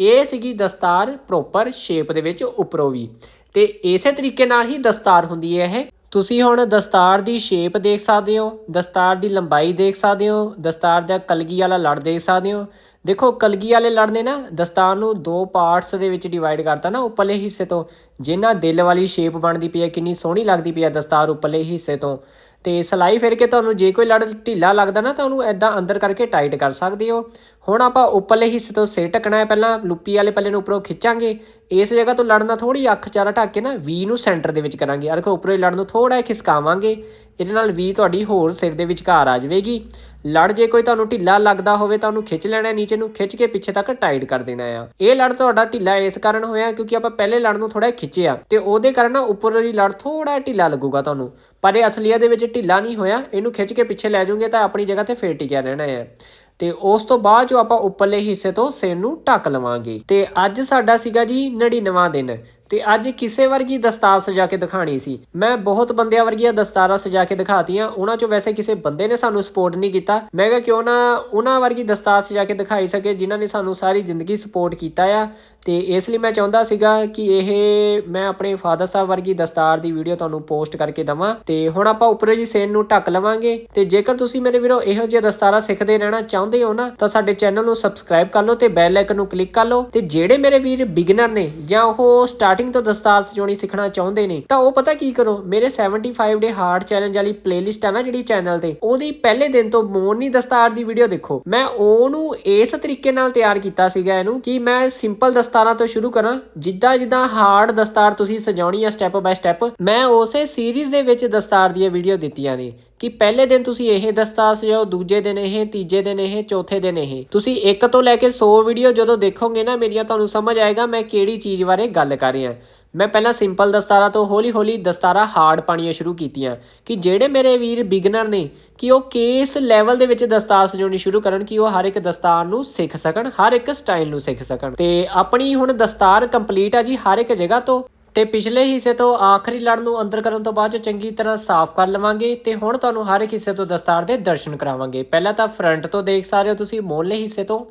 ਇਹ ਸੀਗੀ ਦਸਤਾਰ ਪ੍ਰੋਪਰ ਸ਼ੇਪ ਦੇ ਵਿੱਚ ਉੱਪਰੋਂ ਵੀ। ਤੇ ਇਸੇ ਤਰੀਕੇ ਨਾਲ ਹੀ ਦਸਤਾਰ ਹੁੰਦੀ ਹੈ ਇਹ। ਤੁਸੀਂ ਹੁਣ ਦਸਤਾਰ ਦੀ ਸ਼ੇਪ ਦੇਖ ਸਕਦੇ ਹੋ, ਦਸਤਾਰ ਦੀ ਲੰਬਾਈ ਦੇਖ ਸਕਦੇ ਹੋ, ਦਸਤਾਰ ਦਾ ਕਲਗੀ ਵਾਲਾ ਲੜ ਦੇਖ ਸਕਦੇ ਹੋ। ਦੇਖੋ, ਕਲਗੀ ਵਾਲੇ ਲੜ ਨੇ ਨਾ, ਦਸਤਾਰ ਨੂੰ ਦੋ ਪਾਰਟਸ ਦੇ ਵਿੱਚ ਡਿਵਾਈਡ ਕਰਤਾ ਨਾ ਉੱਪਰਲੇ ਹਿੱਸੇ ਤੋਂ। ਜਿੰਨਾ ਦਿਲ ਵਾਲੀ ਸ਼ੇਪ ਬਣਦੀ ਪਈ ਹੈ, ਕਿੰਨੀ ਸੋਹਣੀ ਲੱਗਦੀ ਪਈ ਹੈ ਦਸਤਾਰ ਉੱਪਰਲੇ ਹਿੱਸੇ ਤੋਂ। ਤੇ ਸਲਾਈ ਫਿਰ ਕੇ ਤੁਹਾਨੂੰ ਜੇ ਕੋਈ ਲੜ ਢਿੱਲਾ ਲੱਗਦਾ ਨਾ ਤਾਂ ਉਹਨੂੰ ਐਦਾਂ ਅੰਦਰ ਕਰਕੇ ਟਾਈਟ ਕਰ ਸਕਦੇ ਹੋ। ਹੁਣ ਆਪਾਂ ਉੱਪਰਲੇ ਹਿੱਸੇ ਤੋਂ ਸਿਰ ਟਕਣਾ ਹੈ ਪਹਿਲਾਂ, ਲੁੱਪੀ ਵਾਲੇ ਪੱਲੇ ਨੂੰ ਉੱਪਰੋਂ ਖਿੱਚਾਂਗੇ। ਇਸ ਜਗ੍ਹਾ ਤੋਂ ਲੜ ਨਾਲ ਥੋੜੀ ਅੱਖ ਚਾਰਾ ਢੱਕ ਕੇ ਨਾ ਵੀ ਨੂੰ ਸੈਂਟਰ ਦੇ ਵਿੱਚ ਕਰਾਂਗੇ। ਆ ਦੇਖੋ, ਉੱਪਰੋਂ ਲੜਨ ਨੂੰ ਥੋੜਾ ਜਿਹਾ ਖਿਸਕਾਵਾਂਗੇ। ਇਹਦੇ ਨਾਲ ਵੀ ਤੁਹਾਡੀ ਹੋਰ ਸਿਰ ਦੇ ਵਿਚਕਾਰ ਆ ਜਾਵੇਗੀ। ਲੜ ਜੇ ਕੋਈ ਤੁਹਾਨੂੰ ਢਿੱਲਾ ਲੱਗਦਾ ਹੋਵੇ ਤਾਂ ਉਹਨੂੰ ਖਿੱਚ ਲੈਣਾ, ਨੀਚੇ ਨੂੰ ਖਿੱਚ ਕੇ ਪਿੱਛੇ ਤੱਕ ਟਾਈਟ ਕਰ ਦੇਣਾ ਆ। ਇਹ ਲੜ ਤੁਹਾਡਾ ਢਿੱਲਾ ਇਸ ਕਾਰਨ ਹੋਇਆ ਕਿਉਂਕਿ ਆਪਾਂ ਪਹਿਲੇ ਲੜ ਨੂੰ ਥੋੜਾ ਖਿੱਚਿਆ ਤੇ ਉਹਦੇ ਕਾਰਨ ਨਾ ਉੱਪਰ ਦੀ ਲੜ ਥੋੜਾ ਢਿੱਲਾ ਲੱਗੂਗਾ ਤੁਹਾਨੂੰ। ਪਰ ਇਹ ਅਸਲੀਅਤ ਦੇ ਵਿੱਚ ਢਿੱਲਾ ਨਹੀਂ ਹੋਇਆ, ਇਹਨੂੰ ਖਿੱਚ ਕੇ ਪਿੱਛੇ ਲੈ ਜਾਓਗੇ ਤਾਂ ਆਪਣੀ ਜਗ੍ਹਾ ਤੇ ਫੇਰ ਟਿਕਿਆ ਰਹਿਣਾ ਹੈ ਤੇ ਉਸ ਤੋਂ ਬਾਅਦ ਜੋ ਆਪਾਂ ਉੱਪਰਲੇ ਹਿੱਸੇ ਤੋਂ ਸਿਰ ਨੂੰ ਢੱਕ ਲਵਾਂਗੇ। ਤੇ ਅੱਜ ਸਾਡਾ ਸੀਗਾ ਜੀ 99ਵਾਂ ਦਿਨ। ਤੇ ਅੱਜ ਕਿਸੇ ਵਰਗੀ ਦਸਤਾਰ ਸਜਾ ਕੇ ਦਿਖਾਣੀ ਸੀ। ਮੈਂ ਬਹੁਤ ਬੰਦਿਆਂ ਵਰਗੀਆਂ ਦਸਤਾਰਾਂ ਸਜਾ ਕੇ ਦਿਖਾਤੀਆਂ। ਉਹਨਾਂ ਚੋਂ ਵੈਸੇ ਕਿਸੇ ਬੰਦੇ ਨੇ ਸਾਨੂੰ ਸਪੋਰਟ ਨਹੀਂ ਕੀਤਾ। ਮੈਂ ਕਿਹਾ ਕਿਉਂ ਨਾ ਉਹਨਾਂ ਵਰਗੀ ਦਸਤਾਰ ਸਜਾ ਕੇ ਦਿਖਾਈ ਸਕੇ, ਜਿਨ੍ਹਾਂ ਨੇ ਸਾਨੂੰ ਸਾਰੀ ਜ਼ਿੰਦਗੀ ਸਪੋਰਟ ਕੀਤਾ ਆ। ਤੇ ਇਸ ਲਈ ਮੈਂ ਚਾਹੁੰਦਾ ਸੀਗਾ ਕਿ ਇਹ ਮੈਂ ਆਪਣੇ ਫਾਦਰ ਸਾਹਿਬ ਵਰਗੀ ਦਸਤਾਰ ਦੀ ਵੀਡੀਓ ਤੁਹਾਨੂੰ ਪੋਸਟ ਕਰਕੇ ਦਵਾਂ। ਤੇ ਹੁਣ ਆਪਾਂ ਉੱਪਰੋਂ ਜੀ ਸੇਨ ਨੂੰ ਢੱਕ ਲਵਾਂਗੇ। ਤੇ ਜੇਕਰ ਤੁਸੀਂ ਮੇਰੇ ਵੀਰੋ ਇਹੋ ਜਿਹੇ ਦਸਤਾਰਾਂ ਸਿੱਖਦੇ ਰਹਿਣਾ ਚਾਹੁੰਦੇ ਹੋ ਨਾ, ਤਾਂ ਸਾਡੇ ਚੈਨਲ ਨੂੰ ਸਬਸਕ੍ਰਾਈਬ ਕਰ ਲਓ ਤੇ ਬੈਲ ਆਈਕਨ ਨੂੰ ਕਲਿੱਕ ਕਰ ਲਓ। ਤੇ ਜਿਹੜੇ ਮੇਰੇ ਵੀਰ ਬਿਗਨਰ ਨੇ ਜਾਂ ਉਹ ਸਟਾਰਟ ਸਟਾਰਟਿੰਗ ਤੋਂ ਦਸਤਾਰ ਸਜਾਉਣੀ ਸਿੱਖਣਾ ਚਾਹੁੰਦੇ ਨੇ, ਤਾਂ ਉਹ ਪਤਾ ਕੀ ਕਰੋ, ਮੇਰੇ 75 ਡੇ ਹਾਰਡ ਚੈਲੰਜ ਵਾਲੀ ਪਲੇਲਿਸਟ ਆ ਨਾ ਜਿਹੜੀ ਚੈਨਲ ਤੇ, ਉਹਦੀ ਪਹਿਲੇ ਦਿਨ ਤੋਂ ਮੋਰਨੀ ਦਸਤਾਰ ਦੀ ਵੀਡੀਓ ਦੇਖੋ। ਮੈਂ ਉਹਨੂੰ ਇਸ ਤਰੀਕੇ ਨਾਲ ਤਿਆਰ ਕੀਤਾ ਸੀਗਾ ਇਹਨੂੰ ਕਿ ਮੈਂ ਸਿੰਪਲ ਦਸਤਾਰਾਂ ਤੋਂ ਸ਼ੁਰੂ ਕਰਾਂ, ਜਿੱਦਾਂ ਜਿੱਦਾਂ ਹਾਰਡ ਦਸਤਾਰ ਤੁਸੀਂ ਸਜਾਉਣੀ ਆ ਸਟੈਪ ਬਾਏ ਸਟੈਪ ਮੈਂ ਉਸੇ ਸੀਰੀਜ਼ ਦੇ ਵਿੱਚ ਦਸਤਾਰ ਦੀਆਂ ਵੀਡੀਓ ਦਿੱਤੀਆਂ ਨੇ। ਕਿ ਪਹਿਲੇ ਦਿਨ ਤੁਸੀਂ ਇਹ ਦਸਤਾਰ ਸਜਾਓ ਦੂਜੇ ਦਿਨ ਇਹ, ਤੀਜੇ ਦਿਨ ਇਹ, ਚੌਥੇ ਦਿਨ ਇਹ। ਤੁਸੀਂ ਇੱਕ ਤੋਂ ਲੈ ਕੇ 100 ਵੀਡੀਓ ਜਦੋਂ ਦੇਖੋਗੇ ਨਾ, ਮੇਰੀਆਂ ਤੁਹਾਨੂੰ ਸਮਝ ਆਏਗਾ ਮੈਂ ਕਿਹੜੀ ਚੀਜ਼ ਬਾਰੇ ਗੱਲ ਕਰ ਰਿਹਾ। ਮੈਂ ਪਹਿਲਾਂ ਸਿੰਪਲ ਦਸਤਾਰਾਂ ਤੋਂ ਹੌਲੀ-ਹੌਲੀ ਦਸਤਾਰਾਂ ਹਾਰਡ ਪਾਣੀਆਂ ਸ਼ੁਰੂ ਕੀਤੀਆਂ ਕਿ ਜਿਹੜੇ ਮੇਰੇ ਵੀਰ ਬਿਗਨਰ ਨੇ, ਕਿ ਉਹ ਕਿਸ ਲੈਵਲ ਦੇ ਵਿੱਚ ਦਸਤਾਰ ਸਜਾਉਣੀ ਸ਼ੁਰੂ ਕਰਨ, ਕਿ ਉਹ ਹਰ ਇੱਕ ਦਸਤਾਰ ਨੂੰ ਸਿੱਖ ਸਕਣ, ਹਰ ਇੱਕ ਸਟਾਈਲ ਨੂੰ ਸਿੱਖ ਸਕਣ। ਤੇ ਆਪਣੀ ਹੁਣ ਦਸਤਾਰ ਕੰਪਲੀਟ ਆ ਜੀ ਹਰ ਇੱਕ ਜਗ੍ਹਾ ਤੋਂ। ਤੇ ਪਿਛਲੇ ਹਿੱਸੇ ਤੋਂ ਆਖਰੀ ਲੜ ਨੂੰ ਅੰਦਰ ਕਰਨ ਤੋਂ ਬਾਅਦ 'ਚ ਚੰਗੀ ਤਰ੍ਹਾਂ ਸਾਫ਼ ਕਰ ਲਵਾਂਗੇ ਤੇ ਹੁਣ ਤੁਹਾਨੂੰ ਹਰ ਇੱਕ ਹਿੱਸੇ ਤੋਂ ਦਸਤਾਰ ਦੇ ਦਰਸ਼ਨ ਕਰਾਵਾਂਗੇ। ਪਹਿਲਾਂ ਤਾਂ ਫਰੰਟ ਤੋਂ ਦੇਖ ਸਕਦੇ ਹੋ ਤੁਸੀਂ, ਮੋਹਲੇ ਹਿੱਸੇ ਤੋਂ।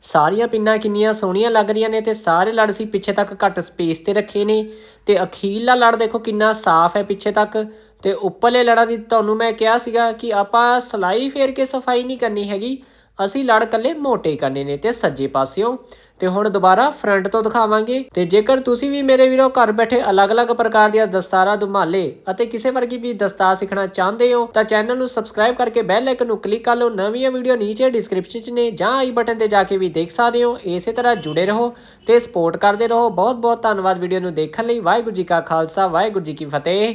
ਸਾਰੀਆਂ ਪਿੰਨਾਂ ਕਿੰਨੀਆਂ ਸੋਹਣੀਆਂ ਲੱਗ ਰਹੀਆਂ ਨੇ ਤੇ ਸਾਰੇ ਲੜ ਸੀ ਪਿੱਛੇ ਤੱਕ ਘੱਟ ਸਪੇਸ ਤੇ ਰੱਖੇ ਨੇ। ਤੇ ਅਖੀਰਲਾ ਲੜ ਦੇਖੋ ਕਿੰਨਾ ਸਾਫ਼ ਹੈ ਪਿੱਛੇ ਤੱਕ। ਤੇ ਉੱਪਰਲੇ ਲੜਾਂ ਦੀ ਤੁਹਾਨੂੰ ਮੈਂ ਕਿਹਾ ਸੀਗਾ ਕਿ ਆਪਾਂ ਸਲਾਈ ਫੇਰ ਕੇ ਸਫ਼ਾਈ ਨਹੀਂ ਕਰਨੀ ਹੈਗੀ। ਅਸੀਂ ਲੜ ਕੱਲੇ ਮੋਟੇ ਕਰਨੇ ਨੇ ਤੇ ਸੱਜੇ ਪਾਸਿਓਂ। ਤੇ ਹੁਣ ਦੁਬਾਰਾ ਫਰੰਟ ਤੋਂ ਦਿਖਾਵਾਂਗੇ। ਤੇ ਜੇਕਰ ਤੁਸੀਂ ਵੀ ਮੇਰੇ ਵੀਰੋ ਘਰ ਬੈਠੇ ਅਲੱਗ-ਅਲੱਗ ਪ੍ਰਕਾਰ ਦੀਆਂ ਦਸਤਾਰਾਂ ਦੁਮਾਲੇ ਅਤੇ ਕਿਸੇ ਵਰਗੀ ਵੀ ਦਸਤਾਰ ਸਿੱਖਣਾ ਚਾਹੁੰਦੇ ਹੋ, ਤਾਂ ਚੈਨਲ ਨੂੰ ਸਬਸਕ੍ਰਾਈਬ ਕਰਕੇ ਬੈਲ ਆਈਕਨ ਨੂੰ ਕਲਿੱਕ ਕਰ ਲਓ। ਨਵੀਆਂ ਵੀਡੀਓ ਨੀਚੇ ਡਿਸਕ੍ਰਿਪਸ਼ਨ 'ਚ ਨੇ ਜਾਂ ਆਈ ਬਟਨ ਤੇ ਜਾ ਕੇ ਵੀ ਦੇਖ ਸਕਦੇ ਹੋ। ਇਸੇ ਤਰ੍ਹਾਂ ਜੁੜੇ ਰਹੋ ਤੇ ਸਪੋਰਟ ਕਰਦੇ ਰਹੋ। ਬਹੁਤ-ਬਹੁਤ ਧੰਨਵਾਦ ਵੀਡੀਓ ਨੂੰ ਦੇਖਣ ਲਈ। ਵਾਹਿਗੁਰੂ ਜੀ ਕਾ ਖਾਲਸਾ, ਵਾਹਿਗੁਰੂ ਜੀ ਕੀ ਫਤਿਹ।